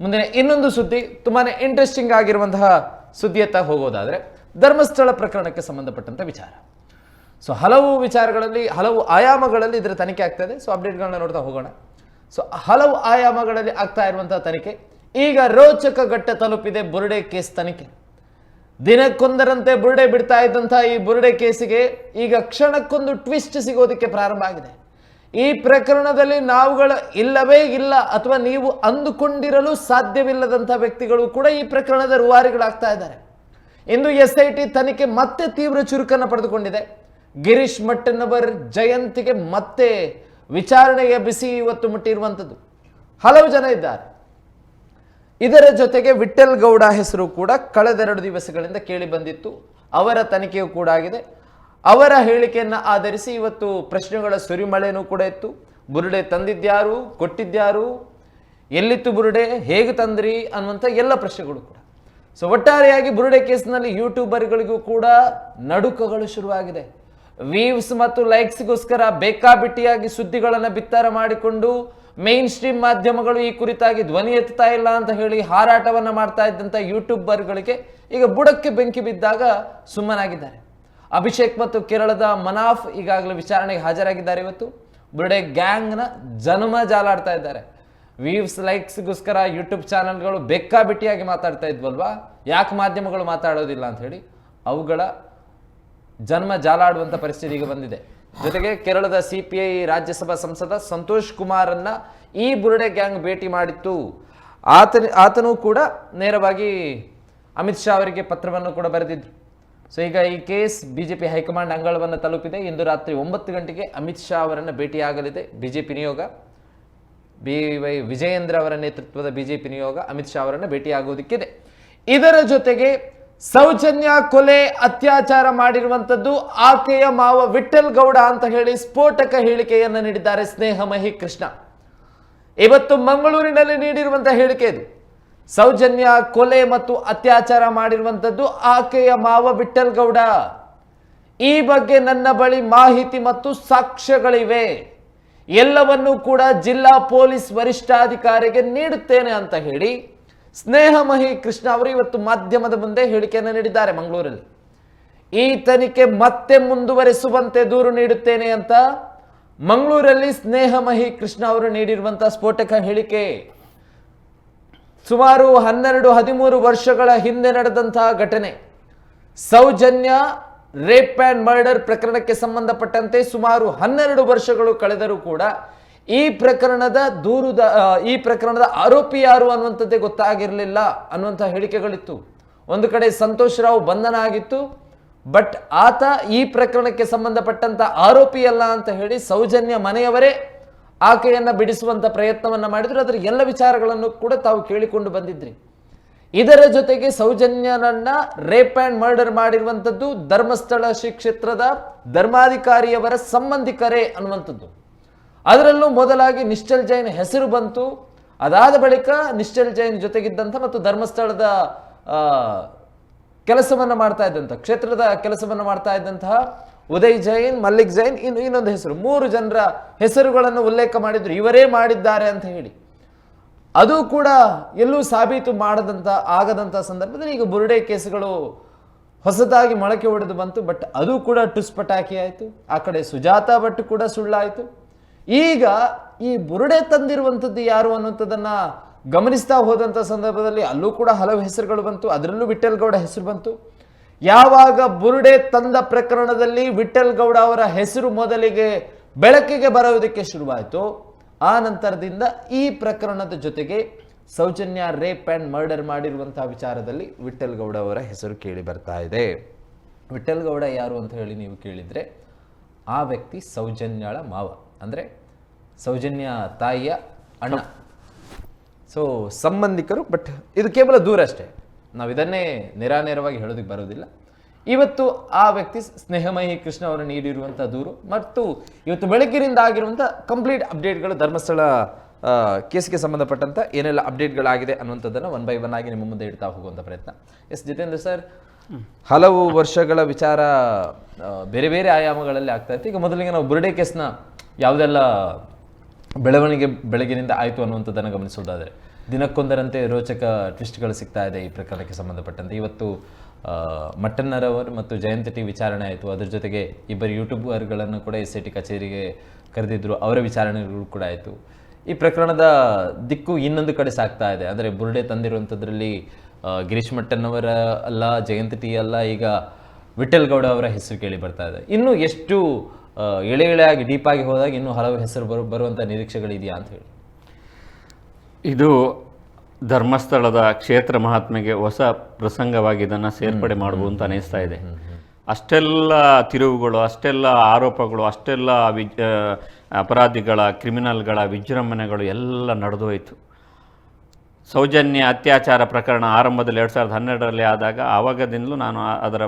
ಮುಂದಿನ ಇನ್ನೊಂದು ಸುದ್ದಿ ತುಂಬಾ ಇಂಟ್ರೆಸ್ಟಿಂಗ್ ಆಗಿರುವಂತಹ ಸುದ್ದಿಯತ್ತ ಹೋಗೋದಾದರೆ ಧರ್ಮಸ್ಥಳ ಪ್ರಕರಣಕ್ಕೆ ಸಂಬಂಧಪಟ್ಟಂತ ವಿಚಾರ. ಸೊ ಹಲವು ವಿಚಾರಗಳಲ್ಲಿ, ಹಲವು ಆಯಾಮಗಳಲ್ಲಿ ಇದರ ತನಿಖೆ ಆಗ್ತಾ ಇದೆ. ಸೊ ಅಪ್ಡೇಟ್ಗಳನ್ನ ನೋಡ್ತಾ ಹೋಗೋಣ. ಸೊ ಹಲವು ಆಯಾಮಗಳಲ್ಲಿ ಆಗ್ತಾ ಇರುವಂತಹ ತನಿಖೆ. ಈಗ ರೋಚಕ ಘಟ್ಟ ತಲುಪಿದೆ ಬುರುಡೆ ಕೇಸ್ ತನಿಖೆ. ದಿನಕ್ಕೊಂದರಂತೆ ಬುರುಡೆ ಬಿಡ್ತಾ ಇದ್ದಂತಹ ಈ ಬುರುಡೆ ಕೇಸಿಗೆ ಈಗ ಕ್ಷಣಕ್ಕೊಂದು ಟ್ವಿಸ್ಟ್ ಸಿಗೋದಕ್ಕೆ ಪ್ರಾರಂಭ ಆಗಿದೆ. ಈ ಪ್ರಕರಣದಲ್ಲಿ ನಾವುಗಳ ಇಲ್ಲವೇ ಇಲ್ಲ ಅಥವಾ ನೀವು ಅಂದುಕೊಂಡಿರಲು ಸಾಧ್ಯವಿಲ್ಲದಂಥ ವ್ಯಕ್ತಿಗಳು ಕೂಡ ಈ ಪ್ರಕರಣದ ರುವಾರಿಗಳಾಗ್ತಾ ಇದ್ದಾರೆ. ಇಂದು ಎಸ್ ಐ ಟಿ ತನಿಖೆ ಮತ್ತೆ ತೀವ್ರ ಚುರುಕನ್ನು ಪಡೆದುಕೊಂಡಿದೆ. ಗಿರೀಶ್ ಮಟ್ಟನವರ್ ಜಯಂತಿಗೆ ಮತ್ತೆ ವಿಚಾರಣೆಯ ಬಿಸಿ ಇವತ್ತು ಮುಟ್ಟಿರುವಂಥದ್ದು. ಹಲವು ಜನ ಇದ್ದಾರೆ. ಇದರ ಜೊತೆಗೆ ವಿಠಲ್ ಗೌಡ ಹೆಸರು ಕೂಡ ಕಳೆದೆರಡು ದಿವಸಗಳಿಂದ ಕೇಳಿ ಬಂದಿತ್ತು. ಅವರ ತನಿಖೆಯೂ ಕೂಡ ಆಗಿದೆ. ಅವರ ಹೇಳಿಕೆಯನ್ನು ಆಧರಿಸಿ ಇವತ್ತು ಪ್ರಶ್ನೆಗಳ ಸುರಿಮಳೆನೂ ಕೂಡ ಇತ್ತು. ಬುರುಡೆ ತಂದಿದ್ಯಾರು? ಕೊಟ್ಟಿದ್ಯಾರು? ಎಲ್ಲಿತ್ತು ಬುರುಡೆ? ಹೇಗೆ ತಂದ್ರಿ? ಅನ್ನುವಂಥ ಎಲ್ಲ ಪ್ರಶ್ನೆಗಳು ಕೂಡ. ಸೊ ಒಟ್ಟಾರೆಯಾಗಿ ಬುರುಡೆ ಕೇಸ್ನಲ್ಲಿ ಯೂಟ್ಯೂಬರ್ಗಳಿಗೂ ಕೂಡ ನಡುಕಗಳು ಶುರುವಾಗಿದೆ. ವೀವ್ಸ್ ಮತ್ತು ಲೈಕ್ಸ್ಗೋಸ್ಕರ ಬೇಕಾಬಿಟ್ಟಿಯಾಗಿ ಸುದ್ದಿಗಳನ್ನು ಬಿತ್ತಾರ ಮಾಡಿಕೊಂಡು ಮೇನ್ ಸ್ಟ್ರೀಮ್ ಮಾಧ್ಯಮಗಳು ಈ ಕುರಿತಾಗಿ ಧ್ವನಿ ಎತ್ತಾ ಇಲ್ಲ ಅಂತ ಹೇಳಿ ಹಾರಾಟವನ್ನು ಮಾಡ್ತಾ ಇದ್ದಂಥ ಯೂಟ್ಯೂಬರ್ಗಳಿಗೆ ಈಗ ಬುಡಕ್ಕೆ ಬೆಂಕಿ ಬಿದ್ದಾಗ ಸುಮ್ಮನಾಗಿದ್ದಾರೆ. ಅಭಿಷೇಕ್ ಮತ್ತು ಕೇರಳದ ಮನಾಫ್ ಈಗಾಗಲೇ ವಿಚಾರಣೆಗೆ ಹಾಜರಾಗಿದ್ದಾರೆ ಇವತ್ತು. ಬುರುಡೆ ಗ್ಯಾಂಗ್ನ ಜನ್ಮ ಜಾಲಾಡ್ತಾ ಇದ್ದಾರೆ. ವೀವ್ಸ್ ಲೈಕ್ಸ್ಗೋಸ್ಕರ ಯೂಟ್ಯೂಬ್ ಚಾನಲ್ಗಳು ಬೆಕ್ಕಾಬಿಟ್ಟಿಯಾಗಿ ಮಾತಾಡ್ತಾ ಇದ್ವಲ್ವಾ? ಯಾಕೆ ಮಾಧ್ಯಮಗಳು ಮಾತಾಡೋದಿಲ್ಲ ಅಂತ ಹೇಳಿ ಅವುಗಳ ಜನ್ಮ ಜಾಲಾಡುವಂಥ ಪರಿಸ್ಥಿತಿ ಈಗ ಬಂದಿದೆ. ಜೊತೆಗೆ ಕೇರಳದ ಸಿ ಪಿ ಐ ರಾಜ್ಯಸಭಾ ಸಂಸದ ಸಂತೋಷ್ ಕುಮಾರನ್ನ ಈ ಬುರುಡೆ ಗ್ಯಾಂಗ್ ಭೇಟಿ ಮಾಡಿತ್ತು. ಆತನ, ಆತನೂ ಕೂಡ ನೇರವಾಗಿ ಅಮಿತ್ ಶಾ ಅವರಿಗೆ ಪತ್ರವನ್ನು ಕೂಡ ಬರೆದಿದ್ರು. ಸೊ ಈಗ ಈ ಕೇಸ್ ಬಿಜೆಪಿ ಹೈಕಮಾಂಡ್ ಅಂಗಳವನ್ನು ತಲುಪಿದೆ. ಇಂದು ರಾತ್ರಿ ಒಂಬತ್ತು ಗಂಟೆಗೆ ಅಮಿತ್ ಶಾ ಅವರನ್ನು ಭೇಟಿಯಾಗಲಿದೆ ಬಿಜೆಪಿ ನಿಯೋಗ. ಬಿ ವೈ ವಿಜಯೇಂದ್ರ ಅವರ ನೇತೃತ್ವದ ಬಿಜೆಪಿ ನಿಯೋಗ ಅಮಿತ್ ಶಾ ಅವರನ್ನು ಭೇಟಿಯಾಗುವುದಕ್ಕಿದೆ. ಇದರ ಜೊತೆಗೆ ಸೌಜನ್ಯ ಕೊಲೆ ಅತ್ಯಾಚಾರ ಮಾಡಿರುವಂಥದ್ದು ಆಕೆಯ ಮಾವ ವಿಠಲ್ ಗೌಡ ಅಂತ ಹೇಳಿ ಸ್ಫೋಟಕ ಹೇಳಿಕೆಯನ್ನು ನೀಡಿದ್ದಾರೆ ಸ್ನೇಹಮಹಿ ಕೃಷ್ಣ. ಇವತ್ತು ಮಂಗಳೂರಿನಲ್ಲಿ ನೀಡಿರುವಂತಹ ಹೇಳಿಕೆ ಇದು. ಸೌಜನ್ಯ, ಕೊಲೆ ಮತ್ತು ಅತ್ಯಾಚಾರ ಮಾಡಿರುವಂಥದ್ದು ಆಕೆಯ ಮಾವ ವಿಠಲ್ಗೌಡ ಈ ಬಗ್ಗೆ ನನ್ನ ಬಳಿ ಮಾಹಿತಿ ಮತ್ತು ಸಾಕ್ಷ್ಯಗಳಿವೆ. ಎಲ್ಲವನ್ನೂ ಕೂಡ ಜಿಲ್ಲಾ ಪೊಲೀಸ್ ವರಿಷ್ಠಾಧಿಕಾರಿಗೆ ನೀಡುತ್ತೇನೆ ಅಂತ ಹೇಳಿ ಸ್ನೇಹಮಹಿ ಕೃಷ್ಣ ಅವರು ಇವತ್ತು ಮಾಧ್ಯಮದ ಮುಂದೆ ಹೇಳಿಕೆಯನ್ನು ನೀಡಿದ್ದಾರೆ ಮಂಗಳೂರಲ್ಲಿ. ಈ ತನಿಖೆ ಮತ್ತೆ ಮುಂದುವರೆಸುವಂತೆ ದೂರು ನೀಡುತ್ತೇನೆ ಅಂತ ಮಂಗಳೂರಲ್ಲಿ ಸ್ನೇಹಮಹಿ ಕೃಷ್ಣ ಅವರು ನೀಡಿರುವಂತಹ ಸ್ಫೋಟಕ ಹೇಳಿಕೆ. ಸುಮಾರು ಹನ್ನೆರಡು ಹದಿಮೂರು ವರ್ಷಗಳ ಹಿಂದೆ ನಡೆದಂತಹ ಘಟನೆ. ಸೌಜನ್ಯ, ರೇಪ್ ಆ್ಯಂಡ್ ಮರ್ಡರ್ ಪ್ರಕರಣಕ್ಕೆ ಸಂಬಂಧಪಟ್ಟಂತೆ ಸುಮಾರು ಹನ್ನೆರಡು ವರ್ಷಗಳು ಕಳೆದರೂ ಕೂಡ ಈ ಪ್ರಕರಣದ ದೂರುದ ಈ ಪ್ರಕರಣದ ಆರೋಪಿ ಯಾರು ಅನ್ನುವಂಥದ್ದೇ ಗೊತ್ತಾಗಿರಲಿಲ್ಲ ಅನ್ನುವಂಥ ಹೇಳಿಕೆಗಳಿತ್ತು. ಒಂದು ಕಡೆ ಸಂತೋಷ್ ರಾವ್ ಬಂಧನ ಆಗಿತ್ತು, ಬಟ್ ಆತ ಈ ಪ್ರಕರಣಕ್ಕೆ ಸಂಬಂಧಪಟ್ಟಂಥ ಆರೋಪಿ ಅಲ್ಲ ಅಂತ ಹೇಳಿ ಸೌಜನ್ಯ ಮನೆಯವರೇ ಆಕೆಯನ್ನ ಬಿಡಿಸುವಂಥ ಪ್ರಯತ್ನವನ್ನು ಮಾಡಿದ್ರು, ಅದರ ಎಲ್ಲ ವಿಚಾರಗಳನ್ನು ಕೂಡ ತಾವು ಕೇಳಿಕೊಂಡು ಬಂದಿದ್ರಿ. ಇದರ ಜೊತೆಗೆ ಸೌಜನ್ಯನನ್ನ ರೇಪ್ ಆ್ಯಂಡ್ ಮರ್ಡರ್ ಮಾಡಿರುವಂಥದ್ದು ಧರ್ಮಸ್ಥಳ ಶ್ರೀ ಕ್ಷೇತ್ರದ ಧರ್ಮಾಧಿಕಾರಿಯವರ ಸಂಬಂಧಿಕರೇ ಅನ್ನುವಂಥದ್ದು. ಅದರಲ್ಲೂ ಮೊದಲಾಗಿ ನಿಶ್ಚಲ್ ಜೈನ್ ಹೆಸರು ಬಂತು. ಅದಾದ ಬಳಿಕ ನಿಶ್ಚಲ್ ಜೈನ್ ಜೊತೆಗಿದ್ದಂಥ ಮತ್ತು ಧರ್ಮಸ್ಥಳದ ಕೆಲಸವನ್ನು ಮಾಡ್ತಾ ಇದ್ದಂಥ, ಕ್ಷೇತ್ರದ ಕೆಲಸವನ್ನು ಮಾಡ್ತಾ ಇದ್ದಂತಹ ಉದಯ್ ಜೈನ್, ಮಲ್ಲಿಕ್ ಜೈನ್, ಇನ್ನು ಇನ್ನೊಂದು ಹೆಸರು. ಮೂರು ಜನರ ಹೆಸರುಗಳನ್ನು ಉಲ್ಲೇಖ ಮಾಡಿದ್ರು. ಇವರೇ ಮಾಡಿದ್ದಾರೆ ಅಂತ ಹೇಳಿ. ಅದು ಕೂಡ ಎಲ್ಲೂ ಸಾಬೀತು ಮಾಡದಂತ, ಆಗದಂತ ಸಂದರ್ಭದಲ್ಲಿ ಈಗ ಬುರುಡೆ ಕೇಸುಗಳು ಹೊಸದಾಗಿ ಮೊಳಕೆ ಹೊಡೆದು ಬಂತು. ಬಟ್ ಅದು ಕೂಡ ಟುಸ್ ಪಟಾಕಿ ಆಯಿತು. ಆ ಕಡೆ ಸುಜಾತ ಭಟ್ ಕೂಡ ಸುಳ್ಳಾಯಿತು. ಈಗ ಈ ಬುರುಡೆ ತಂದಿರುವಂಥದ್ದು ಯಾರು ಅನ್ನುವಂಥದ್ದನ್ನ ಗಮನಿಸ್ತಾ ಹೋದಂಥ ಸಂದರ್ಭದಲ್ಲಿ ಅಲ್ಲೂ ಕೂಡ ಹಲವು ಹೆಸರುಗಳು ಬಂತು. ಅದರಲ್ಲೂ ವಿಠಲ್ಗೌಡ ಹೆಸರು ಬಂತು. ಯಾವಾಗ ಬುರುಡೆ ತಂದ ಪ್ರಕರಣದಲ್ಲಿ ವಿಠಲ್ ಗೌಡ ಅವರ ಹೆಸರು ಮೊದಲಿಗೆ ಬೆಳಕಿಗೆ ಬರೋದಕ್ಕೆ ಶುರುವಾಯಿತು. ಆ ನಂತರದಿಂದ ಈ ಪ್ರಕರಣದ ಜೊತೆಗೆ ಸೌಜನ್ಯ ರೇಪ್ ಆ್ಯಂಡ್ ಮರ್ಡರ್ ಮಾಡಿರುವಂತಹ ವಿಚಾರದಲ್ಲಿ ವಿಠಲ್ ಗೌಡ ಅವರ ಹೆಸರು ಕೇಳಿ ಬರ್ತಾ ಇದೆ. ವಿಠಲ್ ಗೌಡ ಯಾರು ಅಂತ ಹೇಳಿ ನೀವು ಕೇಳಿದರೆ ಆ ವ್ಯಕ್ತಿ ಸೌಜನ್ಯಳ ಮಾವ. ಅಂದರೆ ಸೌಜನ್ಯ ತಾಯಿಯ ಅಣ್ಣ. ಸೊ ಸಂಬಂಧಿಕರು ಬಟ್ ಇದು ಕೇವಲ ದೂರ ಅಷ್ಟೇ. ನಾವು ಇದನ್ನೇ ನಿರಾನೇರವಾಗಿ ಹೇಳೋದಕ್ಕೆ ಬರೋದಿಲ್ಲ. ಇವತ್ತು ಆ ವ್ಯಕ್ತಿ ಸ್ನೇಹಮಯಿ ಕೃಷ್ಣ ಅವರು ನೀಡಿರುವಂಥ ದೂರು ಮತ್ತು ಇವತ್ತು ಬೆಳಗ್ಗಿನಿಂದ ಆಗಿರುವಂಥ ಕಂಪ್ಲೀಟ್ ಅಪ್ಡೇಟ್ಗಳು ಧರ್ಮಸ್ಥಳ ಕೇಸಿಗೆ ಸಂಬಂಧಪಟ್ಟಂಥ ಏನೆಲ್ಲ ಅಪ್ಡೇಟ್ಗಳಾಗಿದೆ ಅನ್ನುವಂಥದ್ದನ್ನು ಒನ್ ಬೈ ಒನ್ ಆಗಿ ನಿಮ್ಮ ಮುಂದೆ ಇಡ್ತಾ ಹೋಗುವಂಥ ಪ್ರಯತ್ನ. ಎಸ್ ಜಿತೇಂದ್ರ ಸರ್, ಹಲವು ವರ್ಷಗಳ ವಿಚಾರ ಬೇರೆ ಬೇರೆ ಆಯಾಮಗಳಲ್ಲಿ ಆಗ್ತಾ ಇತ್ತು. ಈಗ ಮೊದಲಿಗೆ ನಾವು ಬುರುಡೆ ಕೇಸ್ನ ಯಾವುದೆಲ್ಲ ಬೆಳವಣಿಗೆ ಬೆಳಗಿನಿಂದ ಆಯಿತು ಅನ್ನುವಂಥದ್ದನ್ನು ಗಮನಿಸೋದಾದರೆ ದಿನಕ್ಕೊಂದರಂತೆ ರೋಚಕ ಟ್ವಿಸ್ಟ್ಗಳು ಸಿಗ್ತಾ ಇದೆ ಈ ಪ್ರಕರಣಕ್ಕೆ ಸಂಬಂಧಪಟ್ಟಂತೆ. ಇವತ್ತು ಆ, ಮಟ್ಟಣ್ಣರವರು ಮತ್ತು ಜಯಂತ ಟಿ ವಿಚಾರಣೆ ಆಯಿತು. ಅದ್ರ ಜೊತೆಗೆ ಇಬ್ಬರು ಯೂಟ್ಯೂಬರ್ಗಳನ್ನು ಕೂಡ ಎಸ್ ಐ ಟಿ ಕಚೇರಿಗೆ ಕರೆದಿದ್ರು. ಅವರ ವಿಚಾರಣೆಗಳು ಕೂಡ ಆಯಿತು. ಈ ಪ್ರಕರಣದ ದಿಕ್ಕು ಇನ್ನೊಂದು ಕಡೆ ಸಾಗ್ತಾ ಇದೆ. ಅಂದರೆ ಬುರುಡೆ ತಂದಿರುವಂಥದ್ರಲ್ಲಿ ಗಿರೀಶ್ ಮಟ್ಟಣ್ಣವರ ಅಲ್ಲ ಜಯಂತ ಟಿ ಅಲ್ಲ ಈಗ ವಿಠಲ್ ಗೌಡ ಅವರ ಹೆಸರು ಕೇಳಿ ಬರ್ತಾ ಇದೆ. ಇನ್ನು ಎಷ್ಟು ಎಳೆ ಎಳೆಯಾಗಿ ಡೀಪಾಗಿ ಹೋದಾಗ ಇನ್ನೂ ಹಲವು ಹೆಸರು ಬರು ಬರುವಂಥ ನಿರೀಕ್ಷೆಗಳಿದೆಯಾ ಅಂತ ಹೇಳಿ. ಇದು ಧರ್ಮಸ್ಥಳದ ಕ್ಷೇತ್ರ ಮಹಾತ್ಮೆಗೆ ಹೊಸ ಪ್ರಸಂಗವಾಗಿ ಇದನ್ನು ಸೇರ್ಪಡೆ ಮಾಡಬಹುದು ಅಂತ ಅನಿಸ್ತಾ ಇದೆ. ಅಷ್ಟೆಲ್ಲ ತಿರುವುಗಳು ಅಷ್ಟೆಲ್ಲ ಆರೋಪಗಳು ಅಷ್ಟೆಲ್ಲ ವಿಜ್ ಅಪರಾಧಿಗಳ ಕ್ರಿಮಿನಲ್ಗಳ ವಿಜೃಂಭಣೆಗಳು ಎಲ್ಲ ನಡೆದೋಯ್ತು ಸೌಜನ್ಯ ಅತ್ಯಾಚಾರ ಪ್ರಕರಣ ಆರಂಭದಲ್ಲಿ ಎರಡು ಸಾವಿರದ ಹನ್ನೆರಡರಲ್ಲಿ ಆದಾಗ ಆವಾಗದಿಂದಲೂ ನಾನು ಅದರ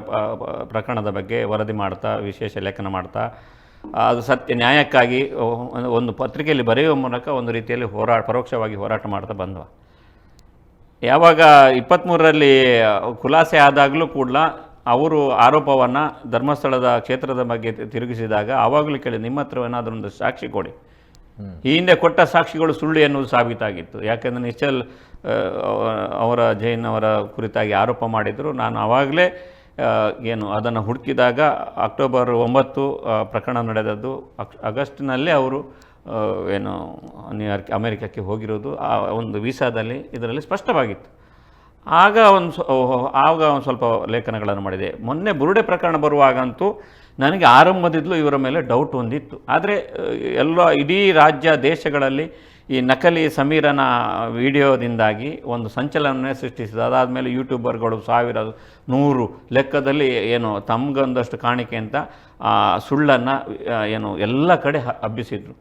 ಪ್ರಕರಣದ ಬಗ್ಗೆ ವರದಿ ಮಾಡ್ತಾ ವಿಶೇಷ ಲೇಖನ ಮಾಡ್ತಾ ಅದು ಸತ್ಯ ನ್ಯಾಯಕ್ಕಾಗಿ ಒಂದು- ಪತ್ರಿಕೆಯಲ್ಲಿ ಬರೆಯುವ ಮೂಲಕ ಒಂದು ರೀತಿಯಲ್ಲಿ ಹೋರಾಟ ಪರೋಕ್ಷವಾಗಿ ಹೋರಾಟ ಮಾಡ್ತಾ ಬಂದವ. ಯಾವಾಗ ಇಪ್ಪತ್ತ್ಮೂರರಲ್ಲಿ ಖುಲಾಸೆ ಆದಾಗಲೂ ಕೂಡ ಅವರು ಆರೋಪವನ್ನು ಧರ್ಮಸ್ಥಳದ ಕ್ಷೇತ್ರದ ಬಗ್ಗೆ ತಿರುಗಿಸಿದಾಗ ಆವಾಗಲೂ ಕೇಳಿ ನಿಮ್ಮ ಹತ್ರ ಏನಾದರೂ ಒಂದು ಸಾಕ್ಷಿ ಕೊಡಿ. ಈ ಹಿಂದೆ ಕೊಟ್ಟ ಸಾಕ್ಷಿಗಳು ಸುಳ್ಳು ಎನ್ನುವುದು ಸಾಬೀತಾಗಿತ್ತು. ಯಾಕೆಂದರೆ ನಿಶ್ಚಲ್ ಅವರ ಜೈನ್ ಅವರ ಕುರಿತಾಗಿ ಆರೋಪ ಮಾಡಿದರು. ನಾನು ಆವಾಗಲೇ ಏನು, ಅದನ್ನು ಹುಡುಕಿದಾಗ ಅಕ್ಟೋಬರ್ ಒಂಬತ್ತು ಪ್ರಕರಣ ನಡೆದದ್ದು. ಅಕ್, ಆಗಸ್ಟ್ನಲ್ಲೇ ಅವರು ಏನು ನ್ಯೂಯಾರ್ಕ್ ಅಮೆರಿಕಕ್ಕೆ ಹೋಗಿರೋದು. ಆ, ಒಂದು ವೀಸಾದಲ್ಲಿ ಇದರಲ್ಲಿ ಸ್ಪಷ್ಟವಾಗಿತ್ತು. ಆಗ ಒಂದು ಆಗ ಒಂದು ಸ್ವಲ್ಪ ಲೇಖನಗಳನ್ನು ಮಾಡಿದೆ. ಮೊನ್ನೆ ಬುರುಡೆ ಪ್ರಕರಣ ಬರುವಾಗಂತೂ ನನಗೆ ಆರಂಭದಿಂದಲೂ ಇವರ ಮೇಲೆ ಡೌಟ್ ಒಂದಿತ್ತು. ಆದರೆ ಎಲ್ಲ, ಇಡೀ ರಾಜ್ಯ, ದೇಶಗಳಲ್ಲಿ ಈ ನಕಲಿ ಸಮೀರನ ವಿಡಿಯೋದಿಂದಾಗಿ ಒಂದು ಸಂಚಲನವೇ ಸೃಷ್ಟಿಸಿದ. ಅದಾದಮೇಲೆ ಯೂಟ್ಯೂಬರ್ಗಳು ಸಾವಿರ ನೂರು ಲೆಕ್ಕದಲ್ಲಿ ಏನು ತಮಗೊಂದಷ್ಟು ಕಾಣಿಕೆ ಅಂತ ಸುಳ್ಳನ್ನು ಏನು ಎಲ್ಲ ಕಡೆ ಹಬ್ಬಿಸಿದ್ರು.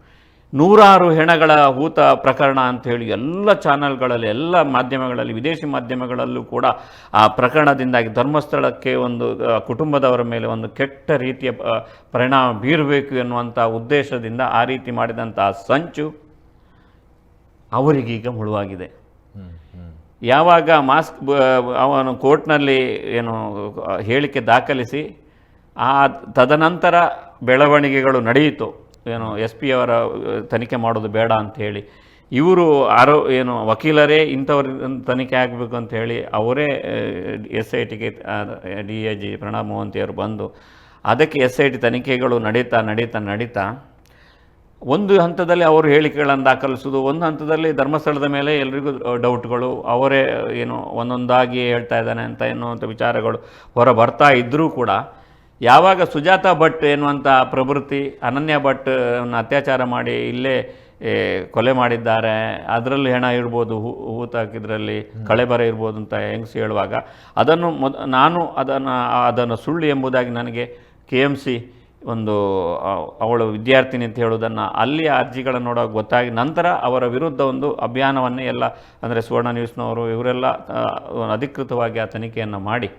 ನೂರಾರು ಹೆಣಗಳ ಹೂತ ಪ್ರಕರಣ ಅಂತ ಹೇಳಿ ಎಲ್ಲ ಚಾನಲ್ಗಳಲ್ಲಿ, ಎಲ್ಲ ಮಾಧ್ಯಮಗಳಲ್ಲಿ, ವಿದೇಶಿ ಮಾಧ್ಯಮಗಳಲ್ಲೂ ಕೂಡ ಆ ಪ್ರಕರಣದಿಂದಾಗಿ ಧರ್ಮಸ್ಥಳಕ್ಕೆ ಒಂದು ಕುಟುಂಬದವರ ಮೇಲೆ ಒಂದು ಕೆಟ್ಟ ರೀತಿಯ ಪರಿಣಾಮ ಬೀರಬೇಕು ಎನ್ನುವಂಥ ಉದ್ದೇಶದಿಂದ ಆ ರೀತಿ ಮಾಡಿದಂಥ ಸಂಚು ಅವರಿಗೀಗ ಮುಳುವಾಗಿದೆ. ಯಾವಾಗ ಮಾಸ್ಕ್ ಅವನು ಕೋರ್ಟ್ನಲ್ಲಿ ಏನು ಹೇಳಿಕೆ ದಾಖಲಿಸಿ ಆ ತದನಂತರ ಬೆಳವಣಿಗೆಗಳು ನಡೆಯಿತು. ಏನು ಎಸ್ ಪಿ ಅವರ ತನಿಖೆ ಮಾಡೋದು ಬೇಡ ಅಂಥೇಳಿ ಇವರು ಆರೋ ಏನು ವಕೀಲರೇ ಇಂಥವ್ರ ತನಿಖೆ ಆಗಬೇಕು ಅಂತ ಹೇಳಿ ಅವರೇ ಎಸ್ ಐ ಟಿಗೆ ಡಿ ಎ ಜಿ ಪ್ರಣಬ್ ಮೋಹಂತಿಯವರು ಬಂದು ಅದಕ್ಕೆ ಎಸ್ ಐ ಟಿ ತನಿಖೆಗಳು ನಡೀತಾ ನಡೀತಾ ನಡೀತಾ ಒಂದು ಹಂತದಲ್ಲಿ ಅವರು ಹೇಳಿಕೆಗಳನ್ನು ದಾಖಲಿಸೋದು ಒಂದು ಹಂತದಲ್ಲಿ ಧರ್ಮಸ್ಥಳದ ಮೇಲೆ ಎಲ್ರಿಗೂ ಡೌಟ್ಗಳು ಅವರೇ ಏನು ಒಂದೊಂದಾಗಿ ಹೇಳ್ತಾ ಇದ್ದಾನೆ ಅಂತ ಎನ್ನುವಂಥ ವಿಚಾರಗಳು ಹೊರ ಬರ್ತಾ ಇದ್ದರೂ ಕೂಡ ಯಾವಾಗ ಸುಜಾತ ಭಟ್ ಎನ್ನುವಂಥ ಪ್ರವೃತ್ತಿ ಅನನ್ಯ ಭಟ್ ಅನ್ನು ಅತ್ಯಾಚಾರ ಮಾಡಿ ಇಲ್ಲೇ ಕೊಲೆ ಮಾಡಿದ್ದಾರೆ ಅದರಲ್ಲಿ ಹೆಣ ಇರ್ಬೋದು ಹೂ ಹಾಕಿದ್ರಲ್ಲಿ ಕಳೆಬರ ಇರ್ಬೋದು ಅಂತ ಹೆಂಗ್ಸ್ ಹೇಳುವಾಗ ಅದನ್ನು ಮೊದ ನಾನು ಅದನ್ನು ಅದನ್ನು ಸುಳ್ಳು ಎಂಬುದಾಗಿ ನನಗೆ ಕೆ ಎಂ ಸಿ ಒಂದು ಅವಳು ವಿದ್ಯಾರ್ಥಿನಿ ಅಂತ ಹೇಳೋದನ್ನು ಅಲ್ಲಿ ಅರ್ಜಿಗಳನ್ನು ನೋಡೋಕೆ ಗೊತ್ತಾಗಿ ನಂತರ ಅವರ ವಿರುದ್ಧ ಒಂದು ಅಭಿಯಾನವನ್ನೇ ಎಲ್ಲ ಅಂದರೆ ಸುವರ್ಣ ನ್ಯೂಸ್ನವರು ಇವರೆಲ್ಲ ಅಧಿಕೃತವಾಗಿ ಆ ತನಿಖೆಯನ್ನು ಮಾಡಿ.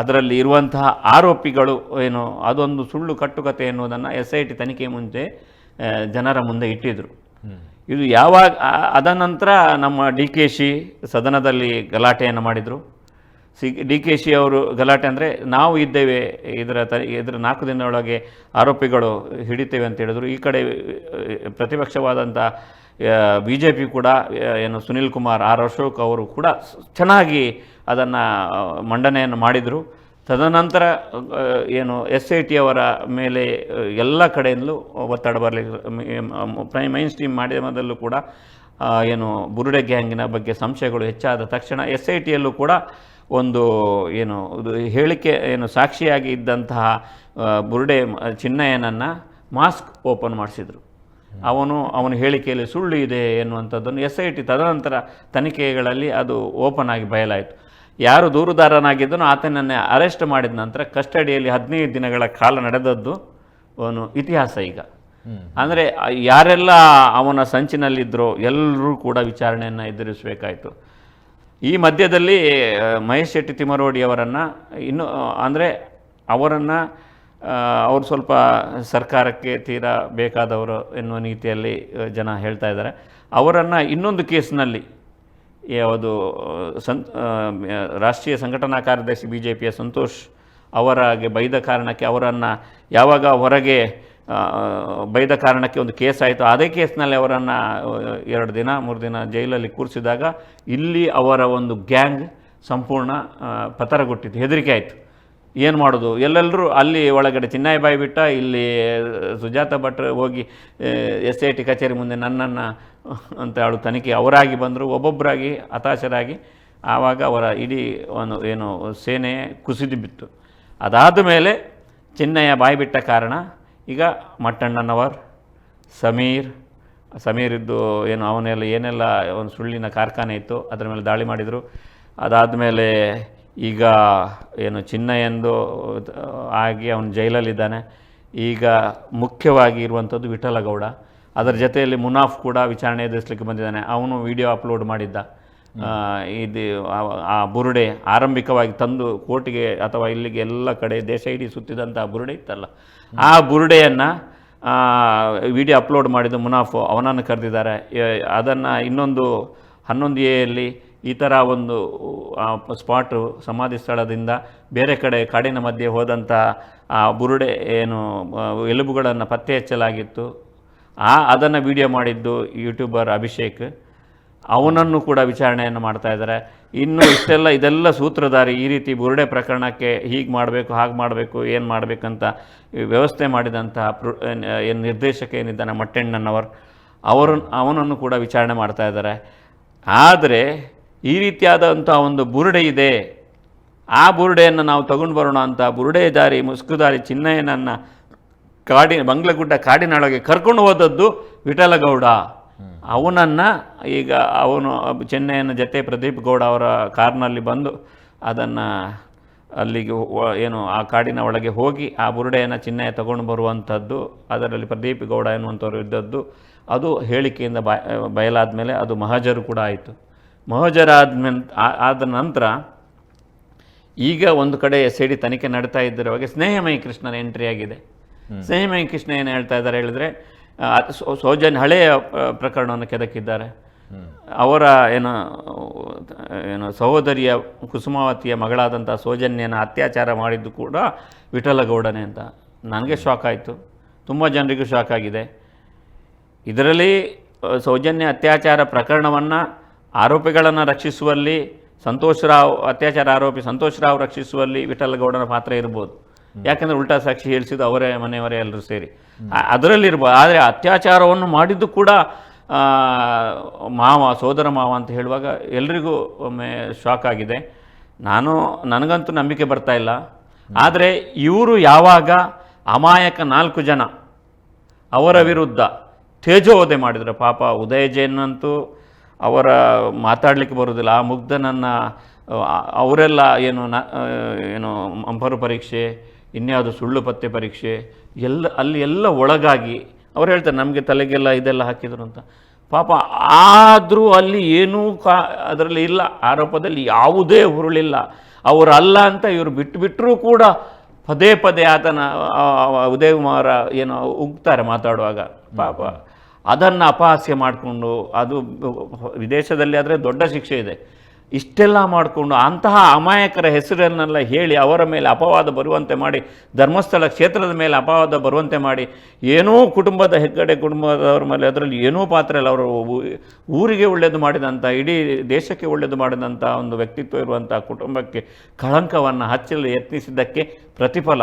ಅದರಲ್ಲಿ ಇರುವಂತಹ ಆರೋಪಿಗಳು ಏನು ಅದೊಂದು ಸುಳ್ಳು ಕಟ್ಟುಕತೆ ಎನ್ನುವುದನ್ನು ಎಸ್ ಐ ಟಿ ತನಿಖೆ ಮುಂಚೆ ಜನರ ಮುಂದೆ ಇಟ್ಟಿದ್ದರು ಇದು ಯಾವಾಗ ಅದ ನಂತರ ನಮ್ಮ ಡಿ ಕೆ ಶಿ ಸದನದಲ್ಲಿ ಗಲಾಟೆಯನ್ನು ಮಾಡಿದರು. ಸಿ ಡಿ ಕೆ ಶಿ ಅವರು ಗಲಾಟೆ ಅಂದರೆ ನಾವು ಇದ್ದೇವೆ, ಇದರ ತ, ಇದರ ನಾಲ್ಕು ದಿನದೊಳಗೆ ಆರೋಪಿಗಳು ಹಿಡಿತೇವೆ ಅಂತ ಹೇಳಿದ್ರು. ಈ ಕಡೆ ಪ್ರತಿಪಕ್ಷವಾದಂಥ ಬಿ ಜೆ ಪಿ ಕೂಡ ಏನು ಸುನಿಲ್ ಕುಮಾರ್ ಆರ್ ಅಶೋಕ್ ಅವರು ಕೂಡ ಚೆನ್ನಾಗಿ ಅದನ್ನು ಮಂಡನೆಯನ್ನು ಮಾಡಿದರು. ತದನಂತರ ಏನು ಎಸ್ ಐ ಟಿ ಅವರ ಮೇಲೆ ಎಲ್ಲ ಕಡೆಯಿಂದಲೂ ಒತ್ತಡ ಬರಲಿ ಮೈನ್ ಸ್ಟ್ರೀಮ್ ಮಾಧ್ಯಮದಲ್ಲೂ ಕೂಡ ಏನು ಬುರುಡೆ ಗ್ಯಾಂಗಿನ ಬಗ್ಗೆ ಸಂಶಯಗಳು ಹೆಚ್ಚಾದ ತಕ್ಷಣ ಎಸ್ ಐ ಟಿಯಲ್ಲೂ ಕೂಡ ಒಂದು ಏನು ಹೇಳಿಕೆ ಏನು ಸಾಕ್ಷಿಯಾಗಿ ಇದ್ದಂತಹ ಬುರುಡೆ ಚಿನ್ನಯ್ಯನನ್ನು ಮಾಸ್ಕ್ ಓಪನ್ ಮಾಡಿಸಿದರು. ಅವನು ಅವನ ಹೇಳಿಕೆಯಲ್ಲಿ ಸುಳ್ಳು ಇದೆ ಎನ್ನುವಂಥದ್ದನ್ನು ಎಸ್ ಐ ಟಿ ತದನಂತರ ತನಿಖೆಗಳಲ್ಲಿ ಅದು ಓಪನ್ ಆಗಿ ಬಯಲಾಯಿತು. ಯಾರು ದೂರುದಾರನಾಗಿದ್ದನೋ ಆತನನ್ನೇ ಅರೆಸ್ಟ್ ಮಾಡಿದ ನಂತರ ಕಸ್ಟಡಿಯಲ್ಲಿ ಹದಿನೈದು ದಿನಗಳ ಕಾಲ ನಡೆದದ್ದು ಅವನು ಇತಿಹಾಸ ಈಗ. ಅಂದರೆ ಯಾರೆಲ್ಲ ಅವನ ಸಂಚಿನಲ್ಲಿದ್ದರೋ ಎಲ್ಲರೂ ಕೂಡ ವಿಚಾರಣೆಯನ್ನು ಎದುರಿಸಬೇಕಾಯಿತು. ಈ ಮಧ್ಯದಲ್ಲಿ ಮಹೇಶ್ ಶೆಟ್ಟಿ ತಿಮರೋಡಿ ಅವರನ್ನು ಇನ್ನು ಅಂದರೆ ಅವರನ್ನು ಅವರು ಸ್ವಲ್ಪ ಸರ್ಕಾರಕ್ಕೆ ತೀರಾ ಬೇಕಾದವರು ಎನ್ನುವ ನೀತಿಯಲ್ಲಿ ಜನ ಹೇಳ್ತಾ ಇದ್ದಾರೆ. ಅವರನ್ನು ಇನ್ನೊಂದು ಕೇಸ್ನಲ್ಲಿ ಯಾವುದು, ಸಂ ರಾಷ್ಟ್ರೀಯ ಸಂಘಟನಾ ಕಾರ್ಯದರ್ಶಿ ಬಿ ಜೆ ಪಿಯ ಸಂತೋಷ್ ಅವರಿಗೆ ಬೈದ ಕಾರಣಕ್ಕೆ ಅವರನ್ನು ಯಾವಾಗ ಹೊರಗೆ ಬೈದ ಕಾರಣಕ್ಕೆ ಒಂದು ಕೇಸ್ ಆಯಿತು. ಅದೇ ಕೇಸ್ನಲ್ಲಿ ಅವರನ್ನು ಎರಡು ದಿನ, ಮೂರು ದಿನ ಜೈಲಲ್ಲಿ ಕೂರಿಸಿದಾಗ ಇಲ್ಲಿ ಅವರ ಒಂದು ಗ್ಯಾಂಗ್ ಸಂಪೂರ್ಣ ಪತರಗೊಟ್ಟಿತ್ತು, ಹೆದರಿಕೆ ಆಯಿತು. ಏನು ಮಾಡೋದು? ಎಲ್ಲೆಲ್ಲರೂ ಅಲ್ಲಿ ಒಳಗಡೆ ಚಿನ್ನಾಯಿ ಬಾಯಿ ಬಿಟ್ಟ ಇಲ್ಲಿ ಸುಜಾತ ಭಟ್ರು ಹೋಗಿ ಎಸ್ ಐ ಟಿ ಕಚೇರಿ ಮುಂದೆ ನನ್ನನ್ನು ಅಂತ ಹೇಳು ತನಿಖೆ, ಅವರಾಗಿ ಬಂದರು ಒಬ್ಬೊಬ್ಬರಾಗಿ ಹತಾಶರಾಗಿ ಆವಾಗ ಅವರ ಇಡೀ ಒಂದು ಏನು ಸೇನೆ ಕುಸಿದು ಬಿತ್ತು. ಅದಾದ ಮೇಲೆ ಚಿನ್ನಯ್ಯ ಬಾಯಿ ಬಿಟ್ಟ ಕಾರಣ ಈಗ ಮಟ್ಟಣ್ಣನವರ್, ಸಮೀರ್, ಸಮೀರಿದ್ದು ಏನು ಅವನೆಲ್ಲ ಏನೆಲ್ಲ ಒಂದು ಸುಳ್ಳಿನ ಕಾರ್ಖಾನೆ ಇತ್ತು, ಅದರ ಮೇಲೆ ದಾಳಿ ಮಾಡಿದರು. ಅದಾದಮೇಲೆ ಈಗ ಏನು ಚಿನ್ನ ಎಂದು ಆಗಿ ಅವನು ಜೈಲಲ್ಲಿದ್ದಾನೆ. ಈಗ ಮುಖ್ಯವಾಗಿ ಇರುವಂಥದ್ದು ವಿಠಲಗೌಡ. ಅದರ ಜೊತೆಯಲ್ಲಿ ಮುನಾಫ್ ಕೂಡ ವಿಚಾರಣೆ ಎದುರಿಸಲಿಕ್ಕೆ ಬಂದಿದ್ದಾನೆ. ಅವನು ವಿಡಿಯೋ ಅಪ್ಲೋಡ್ ಮಾಡಿದ್ದ. ಇದು ಆ- ಬುರುಡೆ ಆರಂಭಿಕವಾಗಿ ತಂದು ಕೋಟಿಗೆ ಅಥವಾ ಇಲ್ಲಿಗೆ ಎಲ್ಲ ಕಡೆ ದೇಶ ಇಡೀ ಸುತ್ತಿದಂಥ ಬುರುಡೆ ಇತ್ತಲ್ಲ. ಆ ಬುರುಡೆಯನ್ನು ವಿಡಿಯೋ ಅಪ್ಲೋಡ್ ಮಾಡಿದ್ದು ಮುನಾಫು ಅವನನ್ನು ಕರೆದಿದ್ದಾರೆ. ಅದನ್ನು ಇನ್ನೊಂದು ಹನ್ನೊಂದು ಎಯಲ್ಲಿ ಈ ಥರ ಒಂದು ಸ್ಪಾಟು ಸಮಾಧಿ ಸ್ಥಳದಿಂದ ಬೇರೆ ಕಡೆ ಕಾಡಿನ ಮಧ್ಯೆ ಹೋದಂಥ ಆ ಬುರುಡೆ ಏನು ಎಲುಬುಗಳನ್ನು ಪತ್ತೆ ಹಚ್ಚಲಾಗಿತ್ತು. ಆ, ಅದನ್ನು ವಿಡಿಯೋ ಮಾಡಿದ್ದು ಯೂಟ್ಯೂಬರ್ ಅಭಿಷೇಕ್. ಅವನನ್ನು ಕೂಡ ವಿಚಾರಣೆಯನ್ನು ಮಾಡ್ತಾ ಇದ್ದಾರೆ. ಇನ್ನು ಇಷ್ಟೆಲ್ಲ ಇದೆಲ್ಲ ಸೂತ್ರಧಾರಿ ಈ ರೀತಿ ಬುರುಡೆ ಪ್ರಕರಣಕ್ಕೆ ಹೀಗೆ ಮಾಡಬೇಕು, ಹಾಗೆ ಮಾಡಬೇಕು, ಏನು ಮಾಡಬೇಕಂತ ವ್ಯವಸ್ಥೆ ಮಾಡಿದಂತಹ ಪ್ರ, ಏನು ನಿರ್ದೇಶಕ ಏನಿದ್ದಾನೆ ಮಟ್ಟೆಣ್ಣನವರು ಅವರು, ಅವನನ್ನು ಕೂಡ ವಿಚಾರಣೆ ಮಾಡ್ತಾ ಇದ್ದಾರೆ. ಆದರೆ ಈ ರೀತಿಯಾದಂಥ ಒಂದು ಬುರುಡೆ ಇದೆ. ಆ ಬುರುಡೆಯನ್ನು ನಾವು ತಗೊಂಡು ಬರೋಣ ಅಂತ ಬುರುಡೆದಾರಿ ಮುಸ್ಕುದಾರಿ ಚಿನ್ನಯ್ಯನನ್ನು ಕಾಡಿ, ಬಂಗ್ಲಗುಡ್ಡ ಕಾಡಿನೊಳಗೆ ಕರ್ಕೊಂಡು ಹೋದದ್ದು ವಿಠಲಗೌಡ. ಅವನನ್ನು ಈಗ ಅವನು ಚೆನ್ನೈನ ಜೊತೆ ಪ್ರದೀಪ್ ಗೌಡ ಅವರ ಕಾರ್ನಲ್ಲಿ ಬಂದು ಅದನ್ನು ಅಲ್ಲಿಗೆ ಏನು ಆ ಕಾಡಿನ ಒಳಗೆ ಹೋಗಿ ಆ ಬುರುಡೆಯನ್ನು ಚೆನ್ನೈ ತಗೊಂಡು ಬರುವಂಥದ್ದು ಅದರಲ್ಲಿ ಪ್ರದೀಪ್ ಗೌಡ ಎನ್ನುವಂಥವ್ರು ಇದ್ದದ್ದು ಅದು ಹೇಳಿಕೆಯಿಂದ ಬಾಯ್ ಬಯಲಾದ ಮೇಲೆ ಅದು ಮಹಜರು ಕೂಡ ಆಯಿತು. ಮಹಜರಾದ್ಮೇಲೆ ಆದ ನಂತರ ಈಗ ಒಂದು ಕಡೆ ಎಸ್ ಐ ಡಿ ತನಿಖೆ ನಡೀತಾ ಇದ್ದಿರುವಾಗ ಸ್ನೇಹಮಯಿ ಕೃಷ್ಣನ ಎಂಟ್ರಿ ಆಗಿದೆ. ಸ್ನೇಹಮಯಿ ಕೃಷ್ಣ ಏನು ಹೇಳ್ತಾ ಇದ್ದಾರೆ ಹೇಳಿದ್ರೆ ಆ, ಸೌ- ಸೌಜನ್ಯ ಹಳೆಯ ಪ್ರಕರಣವನ್ನು ಕೆದಕಿದ್ದಾರೆ. ಅವರ ಏನು ಏನು ಸಹೋದರಿಯ ಕುಸುಮಾವತಿಯ ಮಗಳಾದಂಥ ಸೌಜನ್ಯನ ಅತ್ಯಾಚಾರ ಮಾಡಿದ್ದು ಕೂಡ ವಿಠಲಗೌಡನೇ ಅಂತ. ನನಗೆ ಶಾಕ್ ಆಯಿತು. ತುಂಬ ಜನರಿಗೂ ಶಾಕ್ ಆಗಿದೆ. ಇದರಲ್ಲಿ ಸೌಜನ್ಯ ಅತ್ಯಾಚಾರ ಪ್ರಕರಣವನ್ನು ಆರೋಪಿಗಳನ್ನು ರಕ್ಷಿಸುವಲ್ಲಿ ಸಂತೋಷ್ ರಾವ್ ಅತ್ಯಾಚಾರ ಆರೋಪಿ ಸಂತೋಷ್ ರಾವ್ ರಕ್ಷಿಸುವಲ್ಲಿ ವಿಠಲಗೌಡನ ಪಾತ್ರ ಇರ್ಬೋದು. ಯಾಕಂದರೆ ಉಲ್ಟಾ ಸಾಕ್ಷಿ ಹೇಳಿಸಿದ್ದು ಅವರೇ ಮನೆಯವರೇ ಎಲ್ಲರೂ ಸೇರಿ. ಅದರಲ್ಲಿರ್ಬೋದು ಆದರೆ ಅತ್ಯಾಚಾರವನ್ನು ಮಾಡಿದ್ದು ಕೂಡ ಮಾವ ಸೋದರ ಮಾವ ಅಂತ ಹೇಳುವಾಗ ಎಲ್ರಿಗೂ ಒಮ್ಮೆ ಶಾಕ್ ಆಗಿದೆ. ನಾನು ನನಗಂತೂ ನಂಬಿಕೆ ಬರ್ತಾ ಇಲ್ಲ. ಆದರೆ ಇವರು ಯಾವಾಗ ಅಮಾಯಕ ನಾಲ್ಕು ಜನ ಅವರ ವಿರುದ್ಧ ತೇಜೋವಧೆ ಮಾಡಿದರು. ಪಾಪ ಉದಯ ಜೈನಂತೂ ಅಂತೂ ಅವರ ಮಾತಾಡಲಿಕ್ಕೆ ಬರೋದಿಲ್ಲ ಆ ಮುಗ್ಧನನ್ನು ಅವರೆಲ್ಲ ಏನು ನ ಏನು ಮಂಪರು ಪರೀಕ್ಷೆ ಇನ್ಯಾವುದು ಸುಳ್ಳು ಪತ್ತೆ ಪರೀಕ್ಷೆ, ಎಲ್ಲ, ಅಲ್ಲಿ ಎಲ್ಲ ಒಳಗಾಗಿ ಅವ್ರು ಹೇಳ್ತಾರೆ, ನಮಗೆ ತಲೆಗೆಲ್ಲ ಇದೆಲ್ಲ ಹಾಕಿದ್ರು ಅಂತ. ಪಾಪ ಆದರೂ ಅಲ್ಲಿ ಏನೂ ಕಾ, ಅದರಲ್ಲಿ ಇಲ್ಲ, ಆರೋಪದಲ್ಲಿ ಯಾವುದೇ ಹುರುಳಿಲ್ಲ. ಅವರು ಅಲ್ಲ ಅಂತ ಇವರು ಬಿಟ್ಟುಬಿಟ್ಟರೂ ಕೂಡ ಪದೇ ಪದೇ ಆತನ ಉದಯ್ ಕುಮಾರ ಏನು ಉಗ್ತಾರೆ ಮಾತಾಡುವಾಗ, ಪಾಪ. ಅದನ್ನು ಅಪಹಾಸ್ಯ ಮಾಡಿಕೊಂಡು, ಅದು ವಿದೇಶದಲ್ಲಿ ಆದರೆ ದೊಡ್ಡ ಶಿಕ್ಷೆ ಇದೆ. ಇಷ್ಟೆಲ್ಲ ಮಾಡಿಕೊಂಡು ಅಂತಹ ಅಮಾಯಕರ ಹೆಸರನ್ನೆಲ್ಲ ಹೇಳಿ ಅವರ ಮೇಲೆ ಅಪವಾದ ಬರುವಂತೆ ಮಾಡಿ, ಧರ್ಮಸ್ಥಳ ಕ್ಷೇತ್ರದ ಮೇಲೆ ಅಪವಾದ ಬರುವಂತೆ ಮಾಡಿ, ಏನೋ ಕುಟುಂಬದ ಹೆಗ್ಗಡೆ ಕುಟುಂಬದವರ ಮೇಲೆ ಅದರಲ್ಲಿ ಏನೂ ಪಾತ್ರ ಇಲ್ಲ. ಅವರು ಊರಿಗೆ ಒಳ್ಳೆಯದು ಮಾಡಿದಂಥ ಇಡೀ ದೇಶಕ್ಕೆ ಒಳ್ಳೆಯದು ಮಾಡಿದಂಥ ಒಂದು ವ್ಯಕ್ತಿತ್ವ ಇರುವಂಥ ಕುಟುಂಬಕ್ಕೆ ಕಳಂಕವನ್ನು ಹಚ್ಚಲು ಯತ್ನಿಸಿದ್ದಕ್ಕೆ ಪ್ರತಿಫಲ